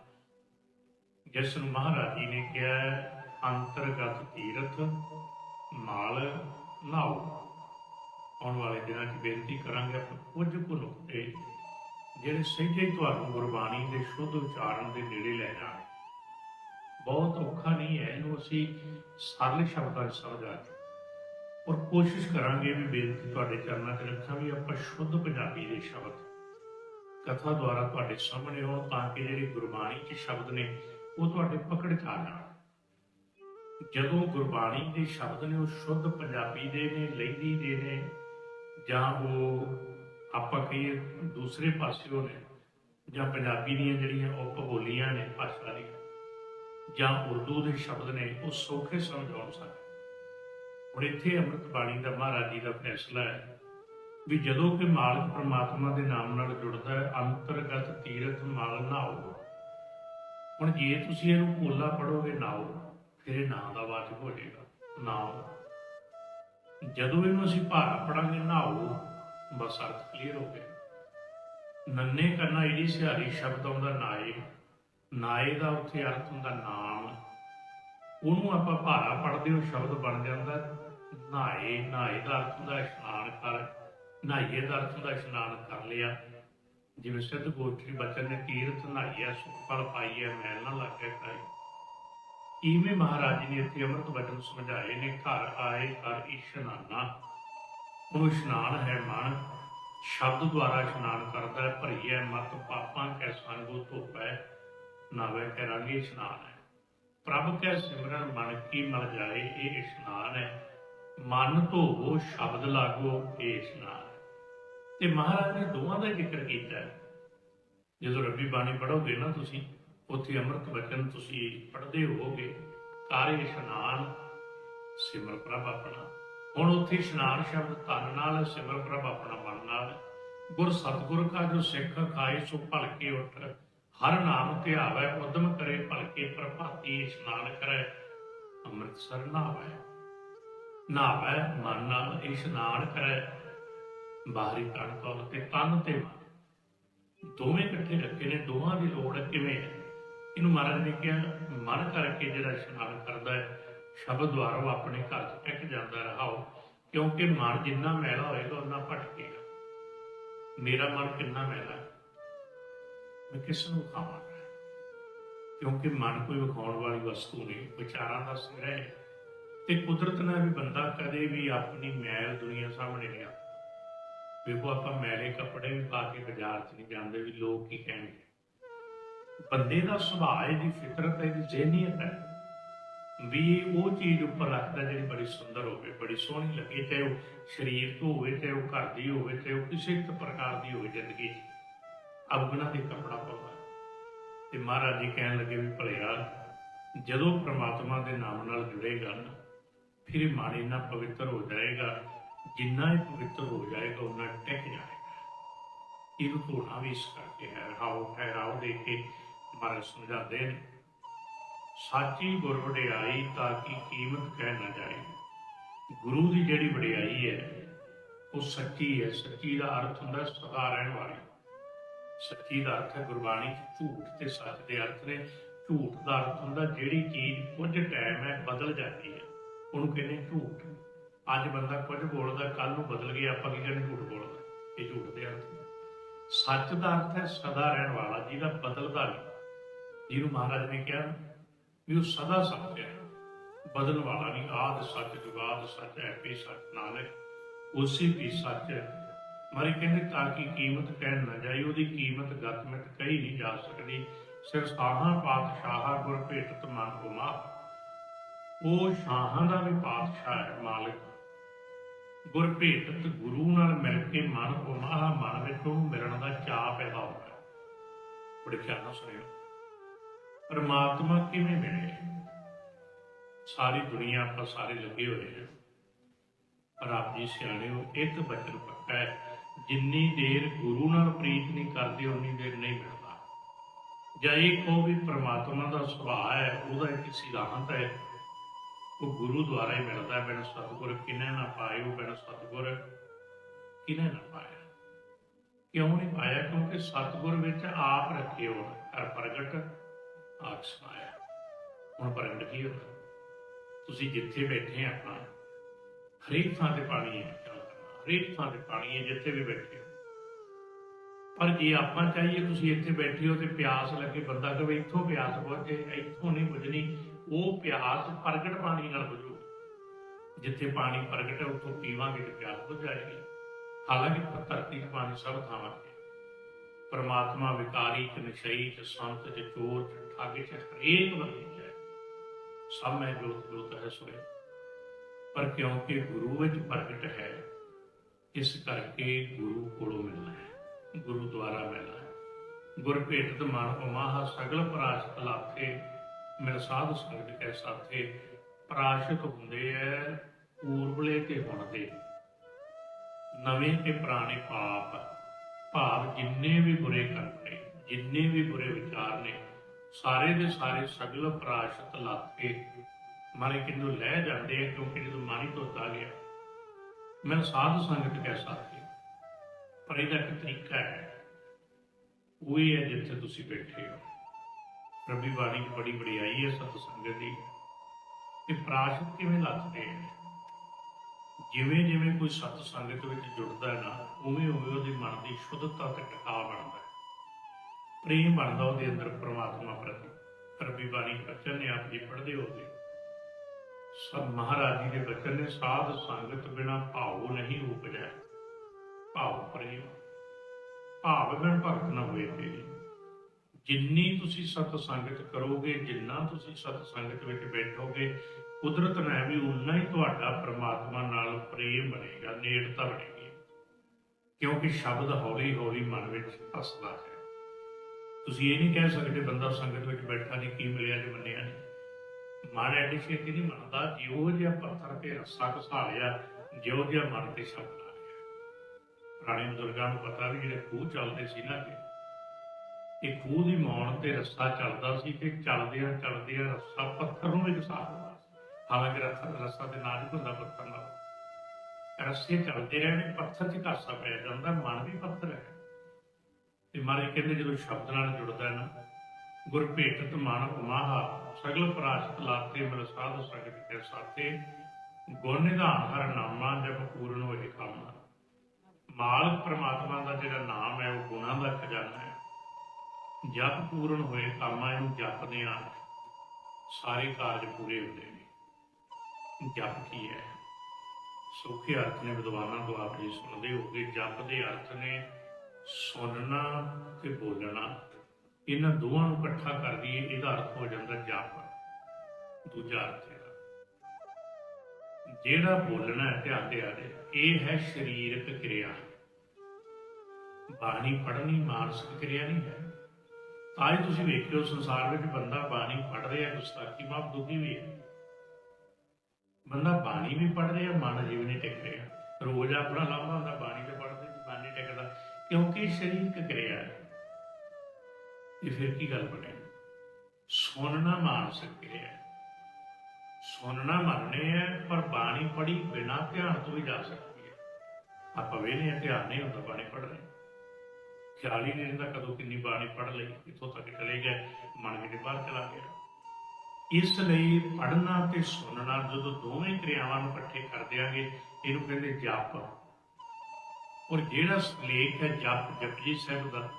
ਜਿਸ ਨੂੰ ਮਹਾਰਾਜ ਜੀ ਨੇ ਕਿਹਾ ਹੈ, ਅੰਤਰਗਤ ਤੀਰਥ ਮਾਲ ਨਾਉ ਆਉਣ ਵਾਲੇ ਦਿਨਾਂ 'ਚ ਬੇਨਤੀ ਕਰਾਂਗੇ ਆਪਾਂ ਕੁਝ ਕੁ ਨੁਕਤੇ ਜਿਹੜੇ ਸਹਿਜੇ ਹੀ ਤੁਹਾਨੂੰ ਗੁਰਬਾਣੀ ਦੇ ਸ਼ੁੱਧ ਉਚਾਰਨ ਦੇ ਨੇੜੇ ਲੈ ਜਾਣ। ਬਹੁਤ ਔਖਾ ਨਹੀਂ ਹੈ, ਇਹਨੂੰ ਅਸੀਂ ਸਰਲ ਸ਼ਬਦਾਂ 'ਚ ਸਮਝਾ ਕੇ। ਔਰ ਕੋਸ਼ਿਸ਼ ਕਰਾਂਗੇ ਵੀ ਬੇਨਤੀ ਤੁਹਾਡੇ ਚਰਨਾਂ 'ਚ ਰੱਖਾਂ ਵੀ ਆਪਾਂ ਸ਼ੁੱਧ ਪੰਜਾਬੀ ਦੇ ਸ਼ਬਦ, ਕਥਾ ਦੁਆਰਾ ਤੁਹਾਡੇ ਸਾਹਮਣੇ ਆਉਣ ਤਾਂ ਕਿ ਜਿਹੜੇ ਗੁਰਬਾਣੀ 'ਚ ਸ਼ਬਦ ਨੇ, ਉਹ ਤੁਹਾਡੇ ਪਕੜ 'ਚ ਆ ਜਾਣ। ਜਦੋਂ ਗੁਰਬਾਣੀ ਦੇ ਸ਼ਬਦ ਨੇ ਉਹ ਸ਼ੁੱਧ ਪੰਜਾਬੀ ਦੇ ਨੇ, ਲਹਿੰਦੀ ਦੇ ਨੇ ਜਾਂ ਉਹ ਆਪਾਂ ਕਹੀਏ ਦੂਸਰੇ ਪਾਸਿਓਂ ਨੇ, ਜਾਂ ਪੰਜਾਬੀ ਦੀਆਂ ਜਿਹੜੀਆਂ ਉਪ ਬੋਲੀਆਂ ਨੇ ਭਾਸ਼ਾ ਦੀਆਂ, ਜਾਂ ਉਰਦੂ ਦੇ ਸ਼ਬਦ ਨੇ, ਉਹ ਸੌਖੇ ਸਮਝਾਉਣ ਸਕਦੇ ਹੁਣ ਇੱਥੇ ਅੰਮ੍ਰਿਤ ਬਾਣੀ ਦਾ ਮਹਾਰਾਜ ਜੀ ਦਾ ਫੈਸਲਾ ਹੈ ਵੀ ਜਦੋਂ ਕਿ ਮਾਲਕ ਪ੍ਰਮਾਤਮਾ ਦੇ ਨਾਮ ਨਾਲ ਜੁੜਦਾ ਹੈ, ਅੰਤਰਗਤ ਤੀਰਥ ਮਾਲਕ ਨਾ ਹੋ ਹੁਣ ਜੇ ਤੁਸੀਂ ਇਹਨੂੰ ਪੋਲਾ ਪੜੋਗੇ ਨਾਓ, ਫਿਰ ਇਹ ਨਾਂ ਦਾ ਵਾਚਕ ਹੋ ਜਾਏਗਾ, ਨਾਓ। ਜਦੋਂ ਇਹਨੂੰ ਅਸੀਂ ਭਾਰਾ ਪੜਾਂਗੇ ਨਾਓ ਬਸ ਅਰਥ ਕਲੀਅਰ ਹੋ ਗਿਆ। ਨੰਨੇ ਕਰਨਾ ਇਹਦੀ ਸਿਹਾਰੀ ਸ਼ਬਦ ਆਉਂਦਾ ਨਾਏ ਨਾਏ ਦਾ ਉੱਥੇ ਅਰਥ ਹੁੰਦਾ ਨਾਮ। ਉਹਨੂੰ ਆਪਾਂ ਭਾਰਾ ਪੜਦੇ ਹੋ ਸ਼ਬਦ ਬਣ ਜਾਂਦਾ, ਨਾਏ ਨਾਏ ਦਾ ਅਰਥ ਹੁੰਦਾ ਇਸ਼ਨਾਨ ਕਰ, ਨਾਈਏ ਦਾ ਅਰਥ ਹੁੰਦਾ ਇਸ਼ਨਾਨ ਕਰ ਲਿਆ। ਜਿਵੇਂ ਸਿੱਧ ਗੋਠੀ ਬਚਨ ਨੇ, ਤੀਰਥ ਨਾਈਆ ਸੁਖ ਫਲ ਪਾਈਐ ਮੈਲ ਨਾ ਲਾਗੇ ਕਾਈ ਇਵੇਂ ਮਹਾਰਾਜ ਨੇ ਇੱਥੇ ਅੰਮ੍ਰਿਤ ਵਚਨ ਸਮਝਾਏ ਨੇ, ਘਰ ਆਏ, ਘਰ ਇਸ਼ਨਾਨਾ। ਉਹ ਇਸ਼ਨਾਨ ਹੈ ਮਨ, ਸ਼ਬਦ ਦੁਆਰਾ ਇਸ਼ਨਾਨ ਕਰਦਾ ਹੈ, ਭਰੀਐ ਮਤ, ਪਾਪਾਂ ਕੈ ਸੰਗੋ, ਧੋਪੈ ਨਾਵੇ ਕੈ ਰੰਗੀ ਇਸ਼ਨਾਨ ਹੈ। ਪ੍ਰਭ ਕੈ ਸਿਮਰਨ, ਮਨ ਕੀ ਮਲ ਜਾਏ, ਇਹ ਇਸ਼ਨਾਨ ਹੈ। ਮਨ ਧੋਵੋ, ਸ਼ਬਦ ਲਾਗੋ, ਇਹ ਇਸ਼ਨਾਨ ਤੇ ਮਹਾਰਾਜ ਨੇ ਦੋਵਾਂ ਦਾ ਜ਼ਿਕਰ ਕੀਤਾ ਜਦੋਂ ਰੱਬੀ ਬਾਣੀ ਪੜੋਗੇ ਨਾ ਤੁਸੀਂ ਉੱਥੇ ਅੰਮ੍ਰਿਤ ਵਚਨ ਤੁਸੀਂ ਪੜ੍ਹਦੇ ਹੋਗੇ ਕਾਰੇ ਇਸ਼ਨਾਨ, ਸਿਮਰ ਪ੍ਰਭ ਆਪਣਾ। ਹੁਣ ਉੱਥੇ ਇਸ਼ਨਾਨ ਸ਼ਬਦ ਤਨ ਨਾਲ, ਸਿਮਰ ਪ੍ਰਭ ਆਪਣਾ ਮਨ ਨਾਲ। ਗੁਰ ਸਤਗੁਰ ਕਾ ਜੋ ਸਿੱਖ ਖਾਏ, ਸੋ ਭਲਕੇ ਉਠ। ਹਰ ਨਾਮ ਧਿਆਵੈ ਉਦਮ ਕਰੇ, ਭਲਕੇ ਪ੍ਰਭਾਤੀ ਇਸ਼ਨਾਨ ਕਰੈ। ਅੰਮ੍ਰਿਤਸਰ ਨਾਵੈ। ਨਾਵੈ ਮਨ ਨਾਲ ਇਸ਼ਨਾਨ ਕਰੈ। ਬਾਹਰੀ ਤਨ ਤੋਂ ਤੇ ਤਨ ਤੇ ਮਨ। ਦੋਵੇਂ ਇਕੱਠੇ ਰੱਖੇ ਨੇ ਦੋਹਾਂ ਦੀ ਲੋੜ ਕਿਵੇਂ ਹੈ? ਇਹਨੂੰ ਮਹਾਰਾਜ ਨੇ ਕਿਹਾ, ਮਨ ਕਰਕੇ ਜਿਹੜਾ ਇਸ਼ਨਾਨ ਕਰਦਾ ਹੈ, ਸ਼ਬਦ ਦੁਆਰਾ ਉਹ ਆਪਣੇ ਘਰ 'ਚ ਟਿਕ ਜਾਂਦਾ ਰਹਾਓ, ਕਿਉਂਕਿ ਮਨ ਜਿੰਨਾ ਮੈਲਾ ਹੋਏਗਾ ਉਹਨਾਂ ਭਟਕੇਗਾ। ਮੇਰਾ ਮਨ ਕਿੰਨਾ ਮੈਲਾ ਮੈਂ ਕਿਸ ਨੂੰ ਖਾਵਾਂ ਕਿਉਂਕਿ ਮਨ ਕੋਈ ਵਿਖਾਉਣ ਵਾਲੀ ਵਸਤੂ ਨਹੀਂ, ਵਿਚਾਰਾਂ ਦਾ ਸਿਰ ਹੈ। ਤੇ ਕੁਦਰਤ ਨਾਲ ਵੀ ਬੰਦਾ ਕਦੇ ਵੀ ਆਪਣੀ ਮੈਲ ਦੁਨੀਆ ਸਾਹਮਣੇ ਨਹੀਂ ਆ ਵੇਖੋ, ਆਪਾਂ ਮੈਲੇ ਕੱਪੜੇ ਵੀ ਪਾ ਕੇ ਬਾਜ਼ਾਰ 'ਚ ਨਹੀਂ ਜਾਂਦੇ, ਵੀ ਲੋਕ ਕੀ ਕਹਿਣਗੇ? ਬੰਦੇ ਦਾ ਸੁਭਾਅ ਇਹਦੀ ਫਿਤਰਤ ਹੈ ਇਹਦੀ ਜ਼ਿਹਨੀਅਤ ਹੈ। ਵੀ ਉਹ ਚੀਜ਼ ਉੱਪਰ ਰੱਖਦਾ ਜਿਹੜੀ ਬੜੀ ਸੁੰਦਰ ਹੋਵੇ, ਬੜੀ ਸੋਹਣੀ ਲੱਗੇ, ਚਾਹੇ ਉਹ ਸਰੀਰ ਤੋਂ ਹੋਵੇ, ਚਾਹੇ ਉਹ ਘਰ ਦੀ ਹੋਵੇ, ਚਾਹੇ ਉਹ ਕਿਸੇ ਇੱਕ ਪ੍ਰਕਾਰ ਦੀ ਹੋਵੇ ਜ਼ਿੰਦਗੀ ਅਵਗੁਣਾ ਦੇ ਕੱਪੜਾ ਪਾਉਂਦਾ। ਤੇ ਮਹਾਰਾਜ ਜੀ ਕਹਿਣ ਲੱਗੇ ਵੀ ਭਲਿਆ, ਜਦੋਂ ਪ੍ਰਮਾਤਮਾ ਦੇ ਨਾਮ ਨਾਲ ਜੁੜੇਗਾ ਨਾ, ਫਿਰ ਇਹ ਮਨ ਇੰਨਾ ਪਵਿੱਤਰ ਹੋ ਜਾਏਗਾ, ਜਿੰਨਾ ਇਹ ਪਵਿੱਤਰ ਹੋ ਜਾਏਗਾ ਉਹਨਾਂ ਟਿਕ ਜਾਏਗਾ। ਇਹਨੂੰ ਧੋਣਾ ਵੀ ਇਸ ਕਰਕੇ ਹੈ ਹਾਉ ਹੈ ਦੇ ਕੇ ਮਹਾਰਾਜ ਸਮਝਾਉਂਦੇ ਨੇ, ਸਾਚੀ ਗੁਰ ਵਡਿਆਈ ਤਾਂ ਕਿ ਕੀਮਤ ਕਹਿ ਨਾ ਜਾਏ। ਗੁਰੂ ਦੀ ਜਿਹੜੀ ਵਡਿਆਈ ਹੈ, ਉਹ ਸੱਚੀ ਹੈ। ਸੱਚੀ ਦਾ ਅਰਥ ਹੁੰਦਾ ਸਦਾ ਰਹਿਣ ਵਾਲੀ। ਸੱਚੀ ਦਾ ਅਰਥ ਹੈ ਗੁਰਬਾਣੀ ਝੂਠ ਤੇ ਸੱਚ ਦੇ ਅਰਥ ਨੇ। ਝੂਠ ਦਾ ਅਰਥ ਹੁੰਦਾ ਜਿਹੜੀ ਚੀਜ਼ ਕੁਝ ਟਾਈਮ ਹੈ ਬਦਲ ਜਾਂਦੀ ਹੈ। ਉਹਨੂੰ ਕਹਿੰਦੇ ਝੂਠ। ਅੱਜ ਬੰਦਾ ਕੁਝ ਬੋਲਦਾ ਕੱਲ ਨੂੰ ਬਦਲ ਗਿਆ, ਆਪਾਂ ਕੀ ਕਹਿੰਦੇ ਝੂਠ ਬੋਲਦਾ। ਇਹ ਝੂਠ ਦੇ ਅਰਥ ਸੱਚ ਦਾ ਅਰਥ ਹੈ ਸਦਾ ਰਹਿਣ ਵਾਲਾ, ਜਿਹਦਾ ਬਦਲਦਾ ਨਹੀਂ। ਜਿਹਨੂੰ ਮਹਾਰਾਜ ਨੇ ਕਿਹਾ ਵੀ ਉਹ ਸਦਾ ਸੱਚ ਹੈ। ਬਦਲਣ ਵਾਲਾ ਨਹੀਂ, ਆਦ ਸੱਚ, ਜੁਗਾਦ ਸੱਚ ਹੈ ਪੇ ਸੱਚ ਨਾਨਕ ਉਸੇ ਵੀ ਸੱਚ ਹੈ। ਮਾਰੇ ਕਹਿੰਦੇ, ਤਾਂ ਕਿ ਕੀਮਤ ਕਹਿਣ ਨਾ ਜਾਈ, ਉਹਦੀ ਕੀਮਤ ਗਤਮਿਤ ਕਹੀ ਨਹੀਂ ਜਾ ਸਕਦੀ। ਸਿਰ ਸਾਹਾਂ ਪਾਤਸ਼ਾਹਾਂ ਗੁਰ ਭੇਟਤ ਮਨ ਹੁਮਾ ਉਹ ਸ਼ਾਹਾਂ ਦਾ ਵੀ ਪਾਤਸ਼ਾਹ ਹੈ ਮਾਲਕ। ਗੁਰ ਭੇਟਤ ਗੁਰੂ ਨਾਲ ਮਿਲ ਕੇ ਮਨ ਹੁਮਾ ਮਨ ਵਿੱਚ ਉਹਨੂੰ ਮਿਲਣ ਦਾ ਚਾਅ ਪੈਦਾ ਹੁੰਦਾ ਬੜੇ ਖਿਆਲ ਨਾਲ ਸੁਣਿਓ। ਪਰਮਾਤਮਾ ਕਿਵੇਂ ਮਿਲੇ? ਸਾਰੀ ਦੁਨੀਆ ਆਪਾਂ ਸਾਰੇ ਲੱਗੇ ਹੋਏ ਹਾਂ। ਪਰ ਆਪ ਜੀ ਸਿਆਣੇ ਹੋ ਇੱਕ ਬਚਨ ਪੱਕਾ ਹੈ, ਜਿੰਨੀ ਦੇਰ ਗੁਰੂ ਨਾਲ ਪ੍ਰੀਤ ਨਹੀਂ ਕਰਦੇ ਉਨੀ ਦੇਰ ਨਹੀਂ ਮਿਲਦਾ। ਜਾਂ ਇਹ ਕਹੋ ਵੀ ਪ੍ਰਮਾਤਮਾ ਦਾ ਸੁਭਾਅ ਹੈ, ਉਹਦਾ ਇੱਕ ਸਿਧਾਂਤ ਹੈ, ਉਹ ਗੁਰੂ ਦੁਆਰਾ ਹੀ ਮਿਲਦਾ ਹੈ, ਬਿਨ ਸਤਿਗੁਰ ਕਿਨੇ ਨਾ ਪਾਏ ਬਿਨ ਸਤਿਗੁਰ ਕਿਨੇ ਨਾ ਪਾਇਆ ਕਿਉਂ ਨਹੀਂ ਪਾਇਆ? ਕਿਉਂਕਿ ਸਤਿਗੁਰ ਵਿੱਚ ਆਪ ਰੱਖੇ ਹੋ ਹਰ ਪ੍ਰਗਟ ਆਪ ਸਮਾਇਆ ਹੁਣ ਪ੍ਰਗਟ ਕੀ ਹੋਇਆ? ਤੁਸੀਂ ਜਿੱਥੇ ਬੈਠੇ ਆਪਾਂ ਹਰੇਕ ਥਾਂ ਤੇ ਪਾਣੀ ਹੈ ਹਰੇਕ ਥਾਂ ਤੇ ਪਾਣੀ ਹੈ, ਜਿੱਥੇ ਵੀ ਬੈਠੇ ਹੋ। ਪਰ ਜੇ ਆਪਾਂ ਚਾਹੀਏ ਤੁਸੀਂ ਇੱਥੇ ਬੈਠੇ ਹੋ ਤੇ ਪਿਆਸ ਲੱਗੇ, ਬੰਦਾ ਕਹੇ ਇੱਥੋਂ ਪਿਆਸ ਬੁਝੇ, ਇੱਥੋਂ ਨਹੀਂ ਬੁਝਣੀ, ਉਹ ਪਿਆਸ ਪ੍ਰਗਟ ਪਾਣੀ ਨਾਲ ਬੁਝੂ। ਜਿੱਥੇ ਪਾਣੀ ਪ੍ਰਗਟ ਹੈ, ਉੱਥੋਂ ਪੀਵਾਂਗੇ ਤੇ ਪਿਆਸ ਬੁਝ ਜਾਏਗੀ। ਹਾਲਾਂਕਿ ਧਰਤੀ 'ਚ ਪਾਣੀ ਸਭ ਥਾਵਾਂ ਪਰਮਾਤਮਾ ਵਿਕਾਰੀ ਚ ਨਸ਼ਈ ਚ ਸੰਤ ਚ ਚੋਰ ਚ ਠੱਗ ਚ ਹਰੇਕ ਬੰਦੇ ਚ ਹੈ ਸਭ ਮੈਂ ਜੋਤ ਜੋਤ ਹੈ ਸੋਏ ਪਰ ਕਿਉਂਕਿ ਗੁਰੂ ਵਿੱਚ ਪ੍ਰਗਟ ਹੈ, ਇਸ ਕਰਕੇ ਗੁਰੂ ਕੋਲੋਂ ਮਿਲਣਾ ਹੈ ਗੁਰੂ ਦੁਆਰਾ ਮਿਲਣਾ ਹੈ। ਗੁਰ ਭੇਟਤ ਮਨ ਉਮਾਹ ਸਗਲ ਪ੍ਰਾਸ਼ਤ ਲਾਥੇ ਮਿਲ ਸਾਧ ਸੰਗਤ ਕੈ ਸਾਥੇ, ਪ੍ਰਾਸ਼ਤ ਹੁੰਦੇ ਐ ਪੂਰਬਲੇ ਤੇ ਹੁਣ ਦੇ ਨਵੇਂ ਤੇ ਪੁਰਾਣੇ ਪਾਪ ਭਾਵ ਜਿੰਨੇ ਵੀ ਬੁਰੇ ਕਰਮ ਨੇ, ਜਿੰਨੇ ਵੀ ਬੁਰੇ ਵਿਚਾਰ ਨੇ, ਸਾਰੇ ਦੇ ਸਾਰੇ ਸਗਲ ਪ੍ਰਾਸ਼ਤ ਲਾਥੇ ਮਾਰੇ ਕਿੰਨੂੰ ਲੈ ਜਾਂਦੇ ਆ, ਕਿਉਂਕਿ ਜਦੋਂ ਮਾਰੀ ਧੋਤਾ ਗਿਆ। ਮੈਂ ਸਾਧ ਸੰਗਤ ਕਹਿ ਸਕਦੀ ਪਰ ਇਹਦਾ ਇੱਕ ਤਰੀਕਾ ਹੈ। ਉਹ ਇਹ ਹੈ ਜਿੱਥੇ ਤੁਸੀਂ ਬੈਠੇ ਹੋ। ਰੱਬੀ ਬਾਣੀ ਬੜੀ ਬੜੀ ਆਈ ਹੈ ਸਤ ਸੰਗਤ ਦੀ। ਕਿ ਪ੍ਰਾਸ਼ਤ ਕਿਵੇਂ ਲੱਥਦੇ ਆ? ਜਿਵੇਂ ਜਿਵੇਂ ਕੋਈ ਸਤ ਸੰਗਤ ਵਿੱਚ ਜੁੜਦਾ ਹੈ ਨਾ, ਉਵੇਂ ਉਵੇਂ ਉਹਦੇ ਮਨ ਦੀ ਸ਼ੁੱਧਤਾ ਤੇ ਟਿਕਾਅ ਬਣਦਾ ਹੈ। ਪ੍ਰੇਮ ਬਣਦਾ ਉਹਦੇ ਅੰਦਰ ਪ੍ਰਮਾਤਮਾ ਪ੍ਰਤੀ। ਰੱਬੀ ਬਾਣੀ ਬਚਨ ਨੇ ਆਪ ਜੀ ਪੜ੍ਹਦੇ ਹੋਗੇ ਸਭ ਮਹਾਰਾਜ ਜੀ ਦੇ ਬਚਨ ਨੇ, ਸਾਧ ਸੰਗਤ ਬਿਨਾ ਭਾਉ ਨਹੀਂ ਉਪਜੈ। ਭਾਵ ਪ੍ਰੇਮ। ਭਾਵ ਬਿਨ ਭਗਤ ਨਾ ਹੋਏ ਤੇਰੀ ਜਿੰਨੀ ਤੁਸੀਂ ਸਤ ਸੰਗਤ ਕਰੋਗੇ, ਜਿੰਨਾ ਤੁਸੀਂ ਸਤ ਸੰਗਤ ਵਿੱਚ ਬੈਠੋਗੇ ਕੁਦਰਤ ਨਾਲ ਵੀ ਉਨਾ ਹੀ ਤੁਹਾਡਾ ਪ੍ਰਮਾਤਮਾ ਨਾਲ ਪ੍ਰੇਮ ਬਣੇਗਾ ਨੇੜਤਾ ਬਣੇਗੀ। ਕਿਉਂਕਿ ਸ਼ਬਦ ਹੌਲੀ ਹੌਲੀ ਮਨ ਵਿੱਚ ਫਸਦਾ ਹੈ। ਤੁਸੀਂ ਇਹ ਨਹੀਂ ਕਹਿ ਸਕਦੇ ਬੰਦਾ ਸੰਗਤ ਵਿੱਚ ਬੈਠਾ ਨਹੀਂ, ਕੀ ਮਿਲਿਆ ਜੇ ਮੰਨਿਆ ਨਹੀਂ। ਮਨ ਐਡੀ ਛੇਤੀ ਨਹੀਂ ਮੰਨਦਾ, ਜਿਉਂ ਜਿਹਾ ਪੱਥਰ ਤੇ ਰੱਸਾ ਘਸਾਲਿਆ ਜਿਉਂ ਜਿਹਾ ਮਨ ਤੇ ਸ਼ਬਦ ਆ ਗਿਆ। ਪੁਰਾਣੇ ਬਜ਼ੁਰਗਾਂ ਨੂੰ ਪਤਾ ਵੀ ਜਿਹੜੇ ਖੂਹ ਚੱਲਦੇ ਸੀ ਨਾ ਕਿ ਇਹ ਖੂਹ ਦੀ ਮੌਣ ਤੇ ਰੱਸਾ ਚੱਲਦਾ ਸੀ ਤੇ ਚੱਲਦਿਆਂ ਚੱਲਦਿਆਂ ਰੱਸਾ ਪੱਥਰ ਨੂੰ ਵੀ ਘਸਾ ਦਿੰਦਾ ਹਾਲਾਂਕਿ ਰੱਸਾ ਰੱਸਾ ਦੇ ਨਾਲ ਹੁੰਦਾ ਪੱਥਰ ਨਾਲ ਰੱਸੇ ਚੱਲਦੇ ਰਹਿਣੇ ਪੱਥਰ 'ਚ ਘਾਸਾ ਪੈ ਜਾਂਦਾ, ਮਨ ਵੀ ਪੱਥਰ ਹੈ। ਤੇ ਮਾਰੇ ਕਹਿੰਦੇ ਜਦੋਂ ਸ਼ਬਦ ਨਾਲ ਜੁੜਦਾ ਨਾ ਗੁਰ ਭੇਟਤ ਮਨ ਉਮਾਹਾ ਸਗਲ ਪ੍ਰਾਸ਼ਤ ਲਾਤੇ ਮਿਲ ਸਾਧ ਸੰਗਤ ਕੇ ਸਾਥੇ, ਗੁਣ ਨਿਧਾਨ ਹਰ ਨਾਮਾ ਜਪ ਪੂਰਨ ਹੋਏ ਕੰਮ। ਮਾਲਕ ਪ੍ਰਮਾਤਮਾ ਦਾ ਜਿਹੜਾ ਨਾਮ ਹੈ, ਉਹ ਗੁਣਾਂ ਦਾ ਖਜ਼ਾਨਾ ਹੈ। ਜਪ ਪੂਰਨ ਹੋਏ ਕੰਮਾਂ ਨੂੰ ਜਪਦੇ ਆ ਸਾਰੇ ਕਾਰਜ ਪੂਰੇ ਹੁੰਦੇ ਨੇ। ਜਪ ਕੀ ਹੈ। ਸੌਖੇ ਅਰਥ ਨੇ ਵਿਦਵਾਨਾਂ ਤੋਂ ਆਪ ਜੀ ਸੁਣਦੇ ਹੋਗੇ, ਜਪ ਦੇ ਅਰਥ ਨੇ ਸੁਣਨਾ ਤੇ ਬੋਲਣਾ। ਇਹਨਾਂ ਦੋਵਾਂ ਨੂੰ ਇਕੱਠਾ ਕਰ ਦਈਏ, ਇਹਦਾ ਅਰਥ ਹੋ ਜਾਂਦਾ ਜਪ। ਦੂਜਾ ਅਰਥ ਹੈ, ਜਿਹੜਾ ਬੋਲਣਾ ਹੈ, ਧਿਆਨ ਦੇ ਆਦੇ ਇਹ ਹੈ ਸਰੀਰਕ ਕਿਰਿਆ। ਬਾਣੀ ਪੜ੍ਹਨੀ ਮਾਨਸਿਕ ਕਿਰਿਆ ਨਹੀਂ ਹੈ। ਤਾਂ ਹੀ ਤੁਸੀਂ ਵੇਖਿਓ ਸੰਸਾਰ ਵਿੱਚ ਬੰਦਾ ਬਾਣੀ ਪੜ੍ਹ ਰਿਹਾ, ਗੁਸਤਾਖੀ, ਮਾਫ ਦੁਖੀ ਵੀ ਹੈ। ਬੰਦਾ ਬਾਣੀ ਵੀ ਪੜ੍ਹ ਰਿਹਾ ਮਨ ਜੀਵ ਨਹੀਂ ਟਿਕ ਰਿਹਾ ਰੋਜ਼ ਆਪਣਾ ਲਾਉਂਦਾ ਹੁੰਦਾ, ਬਾਣੀ ਤੇ ਪੜ੍ਹਦੇ ਤੇ ਮਨ ਨਹੀਂ ਟਿਕਦਾ, ਕਿਉਂਕਿ ਸਰੀਰਕ ਕਿਰਿਆ ਹੈ। ਇਹ ਫਿਰ ਕੀ ਗੱਲ ਬਣੇ? ਸੁਣਨਾ ਮਾਨਸਿਕ ਕਿਰਿਆ ਸੁਣਨਾ ਮੰਨਣੇ ਹੈ ਪਰ ਬਾਣੀ ਪੜ੍ਹੀ ਬਿਨਾਂ ਧਿਆਨ ਤੋਂ ਵੀ ਜਾ ਸਕਦੀ ਹੈ। ਆਪਾਂ ਵੇਲੇ ਆ, ਧਿਆਨ ਨਹੀਂ ਹੁੰਦਾ, ਬਾਣੀ ਪੜ੍ਹ ਰਹੇ। ਖਿਆਲ ਹੀ ਨਹੀਂ ਰਹਿੰਦਾ ਕਦੋਂ ਕਿੰਨੀ ਬਾਣੀ ਪੜ੍ਹ ਲਈ, ਕਿੱਥੋਂ ਤੱਕ ਚਲੇ ਗਏ ਮਨ ਕਿਤੇ ਬਾਹਰ ਚਲਾ ਗਿਆ। ਇਸ ਲਈ ਪੜ੍ਹਨਾ ਤੇ ਸੁਣਨਾ ਜਦੋਂ ਦੋਵੇਂ ਕਿਰਿਆਵਾਂ ਨੂੰ ਇਕੱਠੇ ਕਰ ਦਿਆਂਗੇ, ਇਹਨੂੰ ਕਹਿੰਦੇ ਜਪ। ਔਰ ਜਿਹੜਾ ਸਰਲੇਖ ਹੈ ਜਪ ਜਪਜੀ ਸਾਹਿਬ ਦਾ,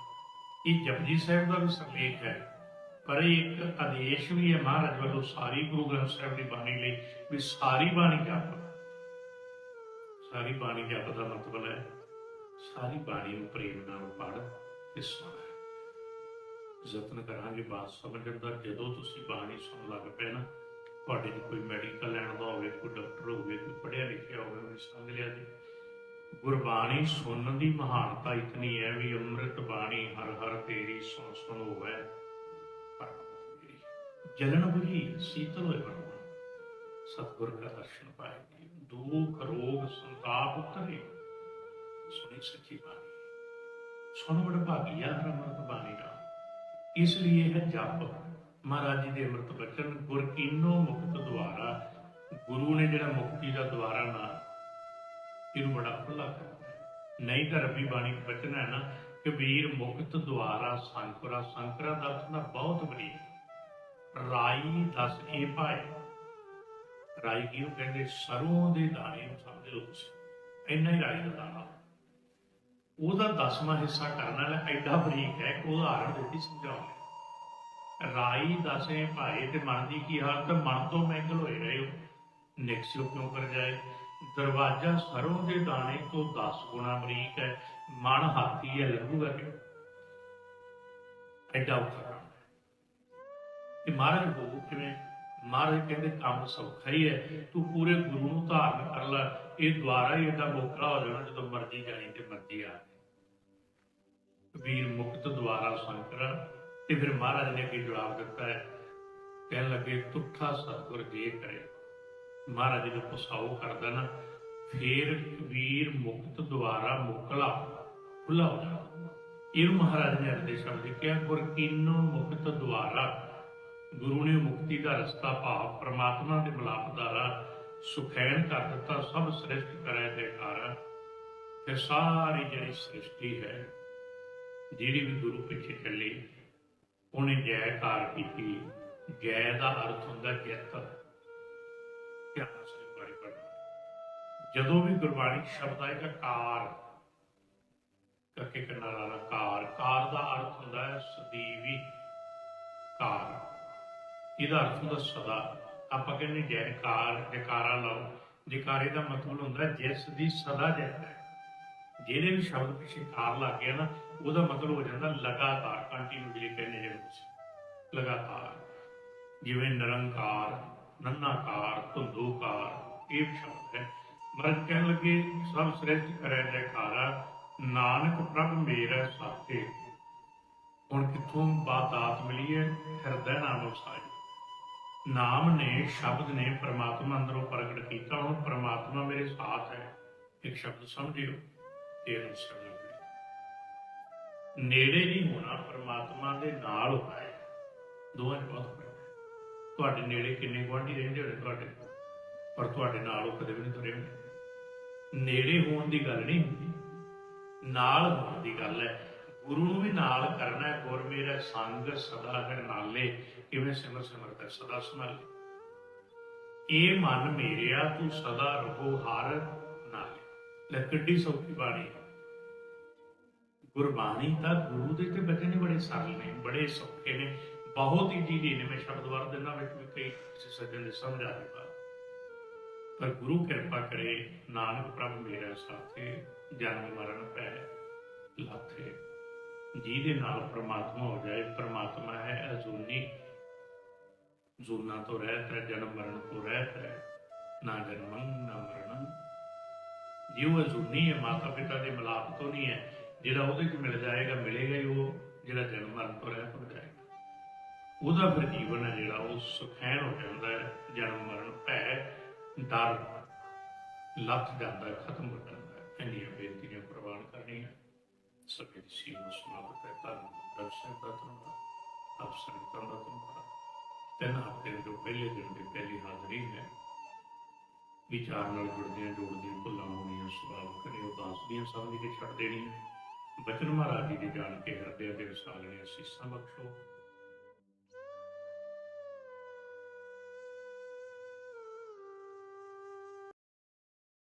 ਇਹ ਜਪਜੀ ਸਾਹਿਬ ਦਾ ਵੀ ਸਰਲੇਖ ਹੈ। ਪਰ ਇਹ ਇੱਕ ਆਦੇਸ਼ ਵੀ ਹੈ ਮਹਾਰਾਜ ਵੱਲੋਂ ਸਾਰੀ ਗੁਰੂ ਗ੍ਰੰਥ ਸਾਹਿਬ ਦੀ ਬਾਣੀ ਲਈ ਵੀ ਸਾਰੀ ਬਾਣੀ ਜਪ। ਸਾਰੀ ਬਾਣੀ ਜਪ ਦਾ ਮਤਲਬ ਹੈ ਸਾਰੀ ਬਾਣੀ ਨੂੰ ਪ੍ਰੇਮ ਨਾਲ ਪੜ੍ਹ ਤੇ ਸੁਣ। ਯਤਨ ਕਰਾਂਗੇ, ਬਾਤ ਸਮਝਣ ਦਾ ਜਦੋਂ ਤੁਸੀਂ ਬਾਣੀ ਸੁਣ ਲੱਗ ਪਏ ਨਾ, ਤੁਹਾਡੇ ਚ ਕੋਈ ਮੈਡੀਕਲ ਲੈਣ ਦਾ ਹੋਵੇ, ਕੋਈ ਡਾਕਟਰ ਹੋਵੇ, ਕੋਈ ਪੜ੍ਹਿਆ ਲਿਖਿਆ ਹੋਵੇ ਉਹ ਸਮਝ ਲਿਆ ਜੀ। ਗੁਰਬਾਣੀ ਸੁਣਨ ਦੀ ਮਹਾਨਤਾ ਇਤਨੀ ਹੈ ਵੀ ਅੰਮ੍ਰਿਤ ਬਾਣੀ ਹਰ ਹਰ ਤੇਰੀ ਸੁਣ ਸੁਣ ਹੋਵੇ। ਜਲਨ ਬੁਝੀ ਸੀਤਲ ਹੋਏ ਬਣ ਸਤਿਗੁਰ ਦਾ ਦਰਸ਼ਨ ਪਾਏ ਦੁੱਖ, ਰੋਗ, ਸੰਤਾਪ ਉਤਰੇ। ਸੁਣੀ ਸੱਚੀ ਬਾਣੀ। ਸੁਣ ਬੜ ਭਾਗੀਆ ਹਰ ਅੰਮ੍ਰਿਤ ਬਾਣੀ ਦਾ। ਇਸ ਲਈ ਇਹ ਜਪ ਮਹਾਰਾਜ ਜੀ ਦੇ ਅੰਮ੍ਰਿਤ ਬਚਨ ਗੁਰ ਕੀਨੋ ਮੁਕਤ ਦੁਆਰਾ, ਗੁਰੂ ਨੇ ਜਿਹੜਾ ਮੁਕਤੀ ਦਾ ਦੁਆਰਾ ਨਾ, ਇਹਨੂੰ ਬੜਾ ਖੁੱਲਾ ਕਰ ਨਹੀਂ ਤਾਂ ਰੱਬੀ ਬਾਣੀ ਬਚਨ ਹੈ ਨਾ ਕਬੀਰ ਮੁਕਤ ਦੁਆਰਾ ਸੰਕਰਾ ਸੰਕਰਾ ਦਾ ਅਰਥ ਨਾ ਬਹੁਤ ਬਰੀਕ ਰਾਈ ਦਸ ਇਹ ਪਾਏ ਰਾਈ ਕਿਉਂ ਕਹਿੰਦੇ? ਸਰੋਂ ਦੇ ਦਾਣੇ ਨੂੰ ਸਮਝ ਲਓ ਇੰਨਾ ਹੀ ਰਾਈ ਦਾ ਦਾਣਾ। ਉਹਦਾ ਦਸਵਾਂ ਹਿੱਸਾ ਕਰਨ ਵਾਲਾ ਐਡਾ ਬਰੀਕ ਹੈ ਕਿ ਉਦਾਹਰਣ ਦਿੱਤੀ ਸਮਝਾਉਂਦੇ ਰਾਈ ਦਸੇ ਭਾਏ ਤੇ ਮਨ ਦੀ ਕੀ ਹਾਲਤ, ਮਨ ਤੋਂ ਮਹਿੰਗਲ ਹੋਏ ਰਹੇ ਹੋ ਨਿਕਸਿਓ ਕਿਉਂ ਕਰ ਜਾਏ? ਦਰਵਾਜ਼ਾ ਸਰੋਂ ਦੇ ਦਾਣੇ ਤੋਂ 10 ਗੁਣਾ ਬਰੀਕ ਹੈ। ਮਨ ਹਾਥੀ ਹੈ, ਲੱਗੂਗਾ ਕਿ ਐਡਾ ਔਖਾ ਕੰਮ ਮਹਾਰਾਜ ਹੋਊ ਕਿਵੇਂ? ਮਹਾਰਾਜ ਕਹਿੰਦੇ ਕੰਮ ਸੌਖਾ ਹੀ ਹੈ। ਤੂੰ ਪੂਰੇ ਗੁਰੂ ਨੂੰ ਧਾਰਨ ਕਰ ਲੈ। ਇਹ ਦੁਆਰਾ ਹੀ ਇਹਦਾ ਮੋਕਲਾ ਹੋ ਜਾਣਾ ਜਦੋਂ ਮਰਜ਼ੀ ਜਾਣੀ ਤੇ ਮਰਜ਼ੀ ਆ ਵੀਰ ਮੁਕਤ ਦੁਆਰਾ ਸੰਕਰ ਤੇ ਫਿਰ ਮਹਾਰਾਜ ਨੇ ਕੀ ਜਵਾਬ ਦਿੱਤਾ ਹੈ, ਕਹਿਣ ਲੱਗੇ, ਤੁਠਾ ਸਤਗੁਰ ਜੇ ਕਰੇ। ਮਹਾਰਾਜ ਜਦੋਂ ਪਸਾਉ ਕਰਦਾ ਨਾ, ਫੇਰ ਵੀਰ ਮੁਕਤ ਦੁਆਰਾ ਮੁਕਲਾ ਖੁੱਲਾ ਹੋ ਜਾਣਾ ਇਹ ਮਹਾਰਾਜ ਨੇ ਅਰਦੇ ਸ਼ਬਦ ਕਿਹਾ ਗੁਰ ਕੀਨੋ ਮੁਕਤ ਦੁਆਰਾ ਗੁਰੂ ਨੇ ਮੁਕਤੀ ਦਾ ਰਸਤਾ ਭਾਵ ਪ੍ਰਮਾਤਮਾ ਦੇ ਮਿਲਾਪ ਦਾ ਰਾਹ ਸੁਖੈਨ ਕਰ ਦਿੱਤਾ ਸਭ ਸ੍ਰਿਸ਼ਟ ਕਰੇ ਤੇ ਕਰ ਤੇ ਸਾਰੀ ਜਿਹੜੀ ਸ੍ਰਿਸ਼ਟੀ ਹੈ, ਜਿਹੜੀ ਵੀ ਗੁਰੂ ਪਿੱਛੇ ਚੱਲੀ, ਉਹਨੇ ਜੈਕਾਰ ਕੀਤੀ। ਜੈ ਦਾ ਅਰਥ ਹੁੰਦਾ ਜਿੱਤ। ਧਿਆਨ ਸੇ ਬਾਣੀ ਪੜ੍ਹਨਾ ਜਦੋਂ ਵੀ ਗੁਰਬਾਣੀ ਸ਼ਬਦ ਆਏਗਾ, ਕਾਰ। ਕਰਕੇ ਕਰਨਾ ਵਾਲਾ ਕਾਰ। ਕਾਰ ਦਾ ਅਰਥ ਹੁੰਦਾ ਹੈ ਸਦੀਵੀ ਕਾਰ। ਇਹਦਾ ਅਰਥ ਹੁੰਦਾ ਸਦਾ। ਆਪਾਂ ਕਹਿੰਦੇ ਜੈਕਾਰ ਜੈਕਾਰਾ ਲਾਓ। ਜੈਕਾਰੇ ਦਾ ਮਤਲਬ ਹੁੰਦਾ ਜਿਸ ਦੀ ਸਦਾ ਜੈ ਹੈ। ਜਿਹੜੇ ਵੀ ਸ਼ਬਦ ਪਿੱਛੇ ਕਾਰ ਲੱਗ ਗਿਆ ਨਾ, ਉਹਦਾ ਮਤਲਬ ਹੋ ਜਾਂਦਾ ਲਗਾਤਾਰ ਕੰਟੀਨਿਊਲੀ ਕਹਿੰਦੇ ਜਿਹੜੇ ਤੁਸੀਂ ਲਗਾਤਾਰ। ਜਿਵੇਂ ਨਿਰੰਕਾਰ, ਨੰਨਾਕਾਰ ਧੁੰਦੂਕਾਰ ਇਹ ਸ਼ਬਦ ਹੈ। ਮਰਦ ਕਹਿਣ ਲੱਗੇ, ਸਭ ਸ੍ਰੇਸ਼ਟ ਕਰੇ ਜੈਕਾਰਾ, ਨਾਨਕ ਪ੍ਰਭ ਮੇਰਾ ਸਾਥੇ। ਹੁਣ ਕਿਥੋਂ ਬਾਤਾਤ ਮਿਲੀ ਹੈ? ਹਿਰਦੈ ਨਾਮ ਵਸਾਈ ਨਾਮ ਨੇ, ਸ਼ਬਦ ਨੇ ਪ੍ਰਮਾਤਮਾ ਅੰਦਰੋਂ ਪ੍ਰਗਟ ਕੀਤਾ ਹੁਣ ਪ੍ਰਮਾਤਮਾ ਮੇਰੇ ਸਾਥ ਹੈ। ਇੱਕ ਸ਼ਬਦ ਸਮਝਿਓ ਇਹ ਸਮਝੋ ਨੇੜੇ ਨਹੀਂ ਹੋਣਾ, ਪ੍ਰਮਾਤਮਾ ਦੇ ਨਾਲ ਹੋਣਾ ਹੈ। ਦੋਵਾਂ 'ਚ ਬਹੁਤ ਫ਼ਰਕ ਹੈ। ਤੁਹਾਡੇ ਨੇੜੇ ਕਿੰਨੇ ਗੁਆਂਢੀ ਰਹਿੰਦੇ ਹੋਣੇ ਤੁਹਾਡੇ? ਪਰ ਤੁਹਾਡੇ ਨਾਲ ਉਹ ਕਦੇ ਵੀ ਨਹੀਂ ਤੁਰੇ ਹੋਣੇ। ਨੇੜੇ ਹੋਣ ਦੀ ਗੱਲ ਨਹੀਂ ਹੁੰਦੀ। ਨਾਲ ਹੋਣ ਦੀ ਗੱਲ ਹੈ। ਗੁਰੂ ਨੂੰ ਵੀ ਨਾਲ ਕਰਨਾ ਗੁਰ ਮੇਰਾ ਸੰਗ ਸਦਾ ਹੈ ਨਾਲੇ, ਕਿਵੇਂ ਸਿਮਰ ਸਿਮਰ ਕਰ, ਸਦਾ ਸੰਭਾਲੇ। ਇਹ ਮਨ ਮੇਰਿਆ, ਤੂੰ ਸਦਾ ਰਹੋ ਹਰ ਨਾਲੇ। ਲੈ, ਕਿੱਡੀ ਸੌਖੀ ਬਾਣੀ ਗੁਰਬਾਣੀ ਤਾਂ ਗੁਰੂ ਦੇ ਤੇ ਬਚਨ ਹੀ ਬੜੇ ਸਰਲ ਨੇ, ਬੜੇ ਸੌਖੇ ਨੇ, ਬਹੁਤ ਹੀ ਜੀ ਨੇ। ਮੈਂ ਸ਼ਬਦ ਵਰ ਦਿਨਾਂ ਵਿੱਚ ਵੀ ਕਈ ਕਿਸੇ ਸੱਜਣ ਦੇ ਸਮਝ ਆ ਜਾਏਗਾ ਪਰ ਗੁਰੂ ਕਿਰਪਾ ਕਰੇ, ਨਾਨਕ ਪ੍ਰਭ ਮੇਰਾ ਸਾਥੇ, ਜਨਮ ਮਰਨ ਪੈ, ਲਾਥੇ। ਜਿਹਦੇ ਨਾਲ ਪ੍ਰਮਾਤਮਾ ਹੋ ਜਾਏ, ਪ੍ਰਮਾਤਮਾ ਹੈ ਅਜੂਨੀ। ਜੁਨਾ ਤੋਂ ਰਹਿਤ ਹੈ ਜਨਮ ਮਰਨ ਤੋਂ ਰਹਿਤ ਹੈ ਨਾ ਜਨਮੰ, ਨਾ ਮਰਣੰ ਜਿਉ ਅਜੂਨੀ ਹੈ ਮਾਤਾ ਪਿਤਾ ਦੇ ਮਿਲਾਪ ਤੋਂ ਨਹੀਂ ਹੈ। ਜਿਹੜਾ ਉਹਦੇ ਚ ਮਿਲ ਜਾਏਗਾ, ਮਿਲੇਗਾ ਹੀ ਉਹ, ਜਿਹੜਾ ਜਨਮ ਮਰਨ ਤੋਂ ਰਹਿਤ ਹੋ ਜਾਏਗਾ। ਉਹਦਾ ਫਿਰ ਜੀਵਨ ਹੈ ਜਿਹੜਾ, ਉਹ ਸੁਖੈਨ ਹੋ ਜਾਂਦਾ ਹੈ, ਜਨਮ ਮਰਨ ਭੈ, ਡਰ, ਲੱਥ ਜਾਂਦਾ, ਖਤਮ ਹੋ ਜਾਂਦਾ ਹੈ। ਇੰਨੀਆਂ ਬੇਨਤੀਆਂ ਪ੍ਰਵਾਨ ਕਰਨੀਆਂ। ਸਭੇ ਦੀ ਸੀਮ ਨੂੰ ਸਮਾਪਤ ਹੈ ਧੰਨ ਦਰਸ਼ਨ ਦਾ ਤਿੰਨ ਹਫ਼ਤੇ ਜੋ ਪਹਿਲੇ ਦਿਨ ਦੀ ਪਹਿਲੀ ਹਾਜ਼ਰੀ ਹੈ ਵਿਚਾਰ ਨਾਲ ਜੁੜਦੀਆਂ ਜੋੜਦੀਆਂ ਭੁੱਲਾਂ ਹੋਣੀਆਂ ਸੁਭਾਵ ਕਰੇ ਉਦਾਸ ਦੀਆਂ ਸਮਝ ਕੇ ਛੱਡ ਦੇਣੀਆਂ ਬਚਨ ਮਹਾਰਾਜ ਜੀ ਦੀ ਜਾਣ ਕੇ ਹਿਰਦੇ ਦੇ ਵਿਸਾਲਣੇ ਅਸੀਸਾਂ ਬਖਸ਼ੋ